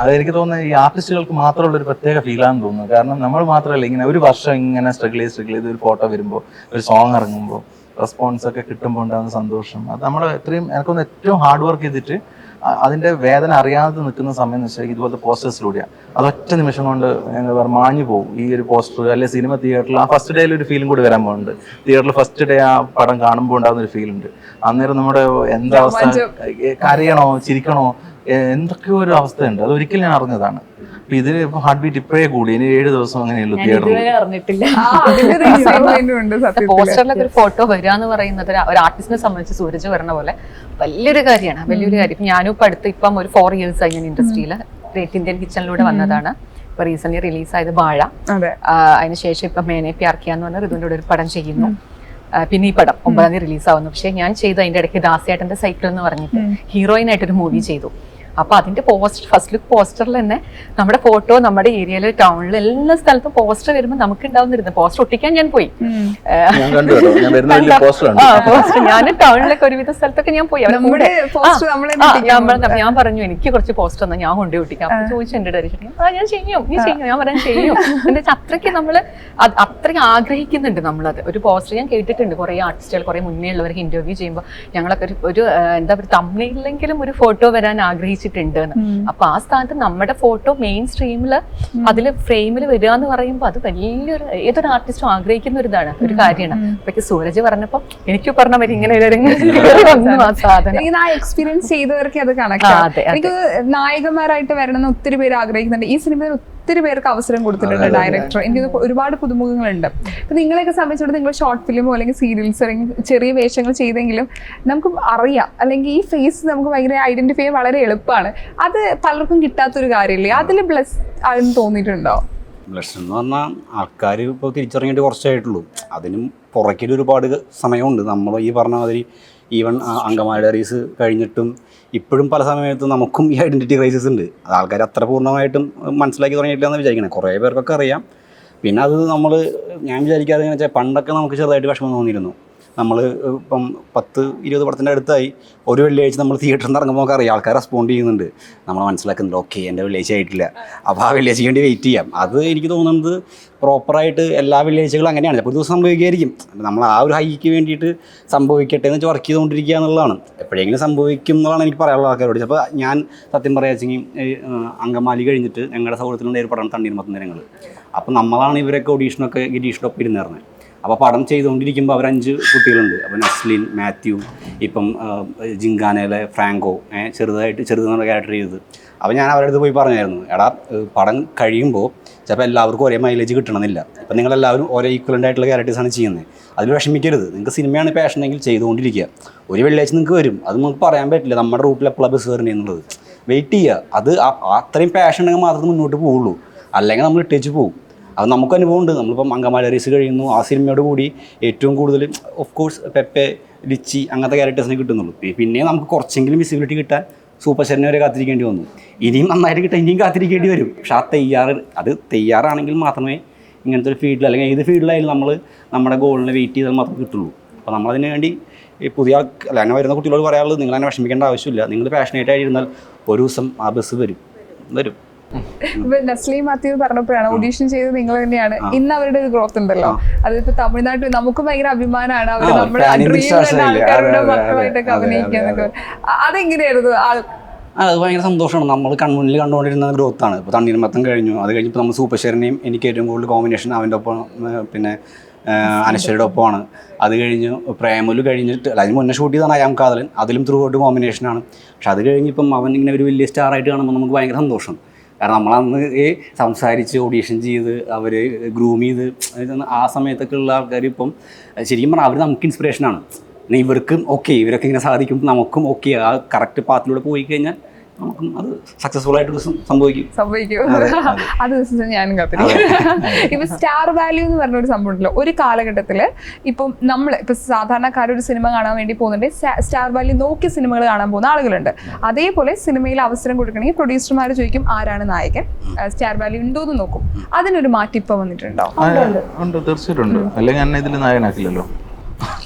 അതെനിക്ക് തോന്നുന്നത് ഈ ആർട്ടിസ്റ്റുകൾക്ക് മാത്രമുള്ള ഒരു പ്രത്യേക ഫീലാണെന്ന് തോന്നുന്നു. കാരണം നമ്മൾ മാത്രമല്ല ഇങ്ങനെ ഒരു വർഷം ഇങ്ങനെ സ്ട്രഗിൾ ചെയ്ത് സ്ട്രഗിൾ ചെയ്ത് ഒരു ഫോട്ടോ വരുമ്പോൾ ഒരു സോങ് ഇറങ്ങുമ്പോൾ റെസ്പോൺസ് ഒക്കെ കിട്ടുമ്പോൾ ഉണ്ടാകുന്ന സന്തോഷം. അത് നമ്മൾ എത്രയും എനിക്കൊന്ന് ഏറ്റവും ഹാർഡ് വർക്ക് ചെയ്തിട്ട് അ- അതിന്റെ വേദന അറിയാതെ നിൽക്കുന്ന സമയം എന്ന് വെച്ചാൽ ഇതുപോലത്തെ പോസ്റ്റേഴ്സിലൂടെയാണ് അത് ഒറ്റ നിമിഷം കൊണ്ട് എന്താ പറയുക മാഞ്ഞു പോകും ഈ ഒരു പോസ്റ്റർ അല്ലെ സിനിമ തിയേറ്ററിൽ ആ ഫസ്റ്റ് ഡേയിൽ ഒരു ഫീലും കൂടി വരാൻ പോകുന്നുണ്ട്. തിയേറ്ററിൽ ഫസ്റ്റ് ഡേ ആ പടം കാണുമ്പോൾ ഉണ്ടാകുന്ന ഒരു ഫീലുണ്ട് അന്നേരം നമ്മുടെ എന്താ അവസ്ഥ? കരയണോ ചിരിക്കണോ? എന്തൊക്കെയോ ഒരു അവസ്ഥയുണ്ട്. അത് ഒരിക്കലും ഞാൻ അറിഞ്ഞതാണ്. അപ്പൊ ഇതിന് ഇപ്പൊ ഹാർട്ട് ബീറ്റ് ഇപ്പോഴേ കൂടി. ഇനി ഏഴ് ദിവസം അങ്ങനെയുള്ളൂ ഞാൻ തിയേറ്ററിൽ അറിഞ്ഞിട്ടില്ല. *laughs* പോസ്റ്ററിലൊക്കെ ഒരു ഫോട്ടോ വരിക എന്ന് പറയുന്നത് ഒരു- ആർട്ടിസ്റ്റിനെ സംബന്ധിച്ച് സൂരജ് പറഞ്ഞ പോലെ വലിയൊരു കാര്യമാണ് വലിയൊരു കാര്യം. ഇപ്പം ഞാനും ഇപ്പം അടുത്ത് ഇപ്പം ഒരു ഫോർ ഇയേഴ്സ് ആയി ഞാൻ ഇൻഡസ്ട്രിയിൽ ഗ്രേറ്റ് ഇന്ത്യൻ കിച്ചണിലൂടെ വന്നതാണ്. ഇപ്പൊ റീസെന്റ് റിലീസായത് വാഴ അതെ. ശേഷം അതിനുശേഷം ഇപ്പൊ മേനെ പ്യാർക്കിയ എന്ന് പറഞ്ഞ ഋതുവിന്റെ കൂടെ ഒരു പടം ചെയ്യുന്നു. പിന്നെ ഈ പടം ഒമ്പതാം തീയതി റിലീസാവുന്നു പക്ഷേ ഞാൻ ചെയ്തു അതിന്റെ ഇടയ്ക്ക് ദാസിയേട്ടന്റെ സൈക്കിൾ എന്ന് പറഞ്ഞിട്ട് ഹീറോയിൻ ആയിട്ട് ഒരു മൂവി ചെയ്തു. അപ്പൊ അതിന്റെ പോസ്റ്റർ ഫസ്റ്റ് ലുക്ക് പോസ്റ്ററിൽ തന്നെ നമ്മുടെ ഫോട്ടോ നമ്മുടെ ഏരിയയിൽ ടൗണിൽ എല്ലാ സ്ഥലത്തും പോസ്റ്റർ വരുമ്പോൾ നമുക്ക് ഉണ്ടാവുന്നിരുന്നു പോസ്റ്റർ ഒട്ടിക്കാൻ ഞാൻ പോയി. ഞാൻ കണ്ടു ഞാൻ വരുന്ന വലിയ പോസ്റ്റർ ഞാൻ ടൗണിലൊക്കെ ഒരുവിധ സ്ഥലത്തൊക്കെ ഞാൻ പോയി. നമ്മൾ- ഞാൻ പറഞ്ഞു എനിക്ക് കുറച്ച് പോസ്റ്റർ തന്നെ. ഞാൻ കൊണ്ടു ഒട്ടിക്കാം. അപ്പൊ ചോദിച്ചു എന്റെ ഡയറക്ഷൻ ആ ഞാൻ ചെയ്യും. നീ ചെയ്യും. ഞാൻ പറയാൻ ചെയ്യും. എന്താ വെച്ചാൽ അത്രയ്ക്ക് നമ്മൾ അത് അത്രയ്ക്ക് ആഗ്രഹിക്കുന്നുണ്ട് നമ്മളത്. ഒരു പോസ്റ്റർ ഞാൻ കേട്ടിട്ടുണ്ട്. കുറെ ആർട്ടിസ്റ്റുകൾ കുറെ മുന്നേ ഉള്ളവർക്ക് ഇന്റർവ്യൂ ചെയ്യുമ്പോൾ ഞങ്ങളൊക്കെ ഒരു എന്താ പറയുക തമ്മിലെങ്കിലും ഒരു ഫോട്ടോ വരാൻ ആഗ്രഹിച്ചിട്ടുണ്ട് എന്ന് അപ്പൊ ആ സ്ഥാനത്ത് നമ്മുടെ ഫോട്ടോ മെയിൻ സ്ട്രീമിൽ അതിൽ ഫ്രെയിമിൽ വരിക എന്ന് പറയുമ്പോൾ അത് വലിയൊരു ഏതൊരു ആർട്ടിസ്റ്റും ആഗ്രഹിക്കുന്ന ഒരു ഇതാണ് ഒരു കാര്യമാണ്. അപ്പൊ സൂരജ് പറഞ്ഞപ്പോ *laughs* എനിക്ക് പറഞ്ഞ ഇങ്ങനെ എക്സ്പീരിയൻസ് ചെയ്തവർക്ക് അത് കണക്ട്. എനിക്ക് നായകന്മാരായിട്ട് വരണമെന്ന് ഒത്തിരി പേര് ആഗ്രഹിക്കുന്നുണ്ട്. ഈ സിനിമയിൽ ഒത്തിരി പേർക്ക് അവസരം കൊടുത്തിട്ടുണ്ട് ഡയറക്ടർ എനിക്ക് ഒരുപാട് പുതുമുഖങ്ങളുണ്ട്. അപ്പൊ നിങ്ങളെയൊക്കെ സംബന്ധിച്ചിടത്ത് നിങ്ങൾ ഷോർട്ട് ഫിലിമോ അല്ലെങ്കിൽ സീരിയൽസ് അല്ലെങ്കിൽ ചെറിയ വേഷങ്ങൾ ചെയ്തെങ്കിലും നമുക്ക് അറിയാം. അല്ലെങ്കിൽ ഈ ഫേസ് നമുക്ക് ഭയങ്കര ഐഡന്റിഫൈ ചെയ്യാൻ വളരെ എളുപ്പമാണ്. അത് പലർക്കും കിട്ടാത്തൊരു കാര്യമില്ലേ? അതിൽ ബ്ലസ് ആണെന്ന് തോന്നിയിട്ടുണ്ടോ? ബ്ലസ് എന്ന് പറഞ്ഞാൽ ആൾക്കാർ ഇപ്പോൾ തിരിച്ചറിഞ്ഞിട്ട് കുറച്ചായിട്ടുള്ളൂ. അതിനും പുറകിൽ ഒരുപാട് സമയമുണ്ട്. നമ്മൾ ഈ പറഞ്ഞ മാതിരി ഈവൻ അങ്കമാലി ഡയറീസ് കഴിഞ്ഞിട്ടും ഇപ്പോഴും പല സമയത്തും നമുക്കും ഈ ഐഡന്റിറ്റി ക്രൈസിസ് ഉണ്ട്. അത് ആൾക്കാർ അത്ര പൂർണമായിട്ടും മനസ്സിലാക്കി തുടങ്ങിയിട്ടില്ല എന്ന് വിചാരിക്കണേ. കുറേ പേർക്കൊക്കെ അറിയാം. പിന്നെ അത് നമ്മൾ ഞാൻ വിചാരിക്കാതെ എന്ന് വെച്ചാൽ പണ്ടൊക്കെ നമുക്ക് ചെറുതായിട്ട് വിഷമം തോന്നിയിരുന്നു. നമ്മൾ ഇപ്പം പത്ത് ഇരുപത് പടത്തിന്റെ അടുത്തായി ഒരു വെള്ളിയാഴ്ച നമ്മൾ തിയേറ്ററിൽ നിന്ന് ഇറങ്ങുമ്പോൾ അറിയാം ആൾക്കാർ റെസ്പോണ്ട് ചെയ്യുന്നുണ്ട്. നമ്മൾ മനസ്സിലാക്കുന്നുണ്ട് ഓക്കെ എന്റെ വെള്ളിയാഴ്ച ആയിട്ടില്ല. അപ്പോൾ ആ വെള്ളിയാഴ്ചയ്ക്ക് വേണ്ടി വെയിറ്റ് ചെയ്യാം. അത് എനിക്ക് തോന്നുന്നത് പ്രോപ്പറായിട്ട് എല്ലാ വെള്ളിയാഴ്ചകളും അങ്ങനെയാണ്. ചിലപ്പോൾ ഒരു ദിവസം സംഭവിക്കുമായിരിക്കും നമ്മൾ ആ ഒരു ഹൈക്ക് വേണ്ടിയിട്ട് സംഭവിക്കട്ടെ എന്ന് വർക്ക് ചെയ്തുകൊണ്ടിരിക്കുക എന്നുള്ളതാണ്. എപ്പോഴെങ്കിലും സംഭവിക്കും എന്നുള്ളതാണ് എനിക്ക് പറയാനുള്ള ആൾക്കാരോട്. ചിലപ്പോൾ ഞാൻ സത്യം പറയാച്ചെങ്കിൽ അങ്കമാലി കഴിഞ്ഞിട്ട് ഞങ്ങളുടെ സൗഹൃദത്തിലുണ്ടായ ഒരു പടം തണ്ണീർമത്തം നിരങ്ങൾ അപ്പോൾ നമ്മളാണ് ഇവരൊക്കെ ഒഡീഷനൊക്കെ ഗിരീഷിനൊപ്പം ഇരുന്നിരുന്നത് അപ്പോൾ പടം ചെയ്തുകൊണ്ടിരിക്കുമ്പോൾ അവർ അഞ്ച് കുട്ടികളുണ്ട്. അപ്പോൾ നസ്ലിൻ മാത്യു ഇപ്പം ജിങ്കാനയിലെ ഫ്രാങ്കോ ചെറുതായിട്ട് ചെറുതെന്നുള്ള ക്യാരക്ടർ ചെയ്തത്. അപ്പോൾ ഞാൻ അവരുടെ അടുത്ത് പോയി പറഞ്ഞായിരുന്നു എടാ പടം കഴിയുമ്പോൾ ചിലപ്പോൾ എല്ലാവർക്കും ഒരേ മൈലേജ് കിട്ടണമെന്നില്ല. ഇപ്പം നിങ്ങളെല്ലാവരും ഒരേ ഈക്വലന്റ് ആയിട്ടുള്ള ക്യാരക്ടേഴ്സാണ് ചെയ്യുന്നത് അതിൽ വിഷമിക്കരുത്. നിങ്ങൾക്ക് സിനിമയാണ് പാഷനെങ്കിൽ ചെയ്തുകൊണ്ടിരിക്കുക. ഒരു വെള്ളിയാഴ്ച നിങ്ങൾക്ക് വരും. അത് നമുക്ക് പറയാൻ പറ്റില്ല. നമ്മുടെ റൂട്ടിൽ എപ്പോഴാണ് ബസ് കയറണേ എന്നുള്ളത്. വെയിറ്റ് ചെയ്യുക. അത് അത്രയും പാഷൻ ഉണ്ടെങ്കിൽ മാത്രമേ മുന്നോട്ട് പോവുള്ളൂ. അല്ലെങ്കിൽ നമ്മൾ ഇട്ടേച്ച് പോകും അത് നമുക്ക് അനുഭവം ഉണ്ട് നമ്മളിപ്പം അങ്കമാല റീസ് കഴിയുന്നു. ആ സിനിമയോട് കൂടി ഏറ്റവും കൂടുതൽ ഓഫ് കോഴ്സ് പെപ്പെ ലിച്ചി അങ്ങനത്തെ ക്യാരക്ടേഴ്സിനെ കിട്ടുന്നുള്ളൂ. പിന്നെ നമുക്ക് കുറച്ചെങ്കിലും വിസിബിലിറ്റി കിട്ടാൻ സൂപ്പർ ശരനെ വരെ കാത്തിരിക്കേണ്ടി വന്നു. ഇനിയും നന്നായിട്ട് കിട്ടാൻ ഇനിയും കാത്തിരിക്കേണ്ടി വരും. പക്ഷെ ആ തയ്യാറ് അത് തയ്യാറാണെങ്കിൽ മാത്രമേ ഇങ്ങനത്തെ ഒരു ഫീൽഡിൽ അല്ലെങ്കിൽ ഏത് ഫീൽഡിലായാലും നമ്മൾ നമ്മുടെ ഗോളിനെ വെയിറ്റ് ചെയ്താൽ മാത്രമേ കിട്ടുള്ളൂ. അപ്പോൾ നമ്മളതിന് വേണ്ടി ഈ പുതിയ അല്ല അങ്ങനെ വരുന്ന കുട്ടികളോട് പറയാനുള്ളത് നിങ്ങൾ അങ്ങനെ വിഷമിക്കേണ്ട ആവശ്യമില്ല. നിങ്ങൾ പാഷനേറ്റ് ആയിരുന്നാൽ ഒരു ദിവസം ആ ബസ് വരും. വരും. ഇപ്പൊ നസ്ലീം മാത്യു പറഞ്ഞപ്പോഴാണ് ഓഡീഷൻ ചെയ്തത് നിങ്ങൾ തന്നെയാണ്. ഇന്ന് അവരുടെ ഒരു ഗ്രോത്ത് ഉണ്ടല്ലോ. അതിപ്പോ തമിഴ്നാട്ടിൽ നമുക്ക് ഭയങ്കര അഭിമാനമാണ് അവർ നമ്മുടെ? ആൾക്കാരുടെ മക്കളായിട്ടൊക്കെ അതെ, അതെ, അഭിനയിക്കാന്നൊക്കെ അതെ. അ- അതെങ്ങനെയായിരുന്നു? അത് ഭയങ്കര സന്തോഷമാണ്. നമ്മൾ കൺമുന്നിൽ കണ്ടുകൊണ്ടിരുന്ന ഗ്രോത്ത് ആണ്. ഇപ്പോൾ തണ്ണീർമത്തം കഴിഞ്ഞു. അത് കഴിഞ്ഞപ്പോൾ നമ്മൾ സൂപ്പർ ഷെറിനെയും എനിക്ക് ഏറ്റവും കൂടുതൽ കോമ്പിനേഷൻ അവന്റെ ഒപ്പം പിന്നെ അനശ്വരയുടെ ഒപ്പമാണ്. അത് കഴിഞ്ഞ് പ്രേമലു കഴിഞ്ഞിട്ട് അതിന് മുന്നേ ഷൂട്ട് ചെയ്താണ് അയാം കാതലൻ. അതിലും ത്രൂ ഔട്ട് കോമ്പിനേഷനാണ് പക്ഷെ അത് കഴിഞ്ഞിപ്പം അവൻ ഇങ്ങനെ ഒരു വലിയ സ്റ്റാറായിട്ട് കാണുമ്പോൾ നമുക്ക് ഭയങ്കര സന്തോഷം. കാരണം നമ്മളന്ന് സംസാരിച്ച് ഓഡീഷൻ ചെയ്ത് അവർ ഗ്രൂം ചെയ്ത് ആ സമയത്തൊക്കെ ഉള്ള ആൾക്കാർ ഇപ്പം ശരിക്കും പറഞ്ഞാൽ അവർ നമുക്ക് ഇൻസ്പിറേഷനാണ് ഇവർക്കും ഓക്കെ ഇവരൊക്കെ ഇങ്ങനെ സാധിക്കും നമുക്കും ഓക്കെ ആ കറക്റ്റ് പാത്തിലൂടെ പോയി കഴിഞ്ഞാൽ നമുക്കും അത് സക്സസ്ഫുൾ ആയിട്ട് ഒരു സംഭവിക്കും. സംഭവിക്കും. *laughs* അത് ഞാനും കാത്തിരിക്കും. *laughs* ഇപ്പൊ സ്റ്റാർ വാല്യൂ എന്ന് പറഞ്ഞ ഒരു സംഭവം ഉണ്ടല്ലോ. ഒരു കാലഘട്ടത്തിൽ ഇപ്പം നമ്മൾ ഇപ്പൊ സാധാരണക്കാർ ഒരു സിനിമ കാണാൻ വേണ്ടി പോകുന്നുണ്ട്. സ്റ്റാർ വാല്യൂ നോക്കി സിനിമകൾ കാണാൻ പോകുന്ന ആളുകളുണ്ട്. അതേപോലെ സിനിമയിൽ അവസരം കൊടുക്കണമെങ്കിൽ പ്രൊഡ്യൂസർമാർ ചോദിക്കും ആരാണ് നായകൻ? സ്റ്റാർ വാല്യൂ ഉണ്ടോ എന്ന് നോക്കും. അതിനൊരു മാറ്റം ഇപ്പൊ വന്നിട്ടുണ്ടോ ഉണ്ട് തീർച്ചയായിട്ടും അല്ലെങ്കിൽ ഇതിൽ നായകനാക്കില്ലല്ലോ.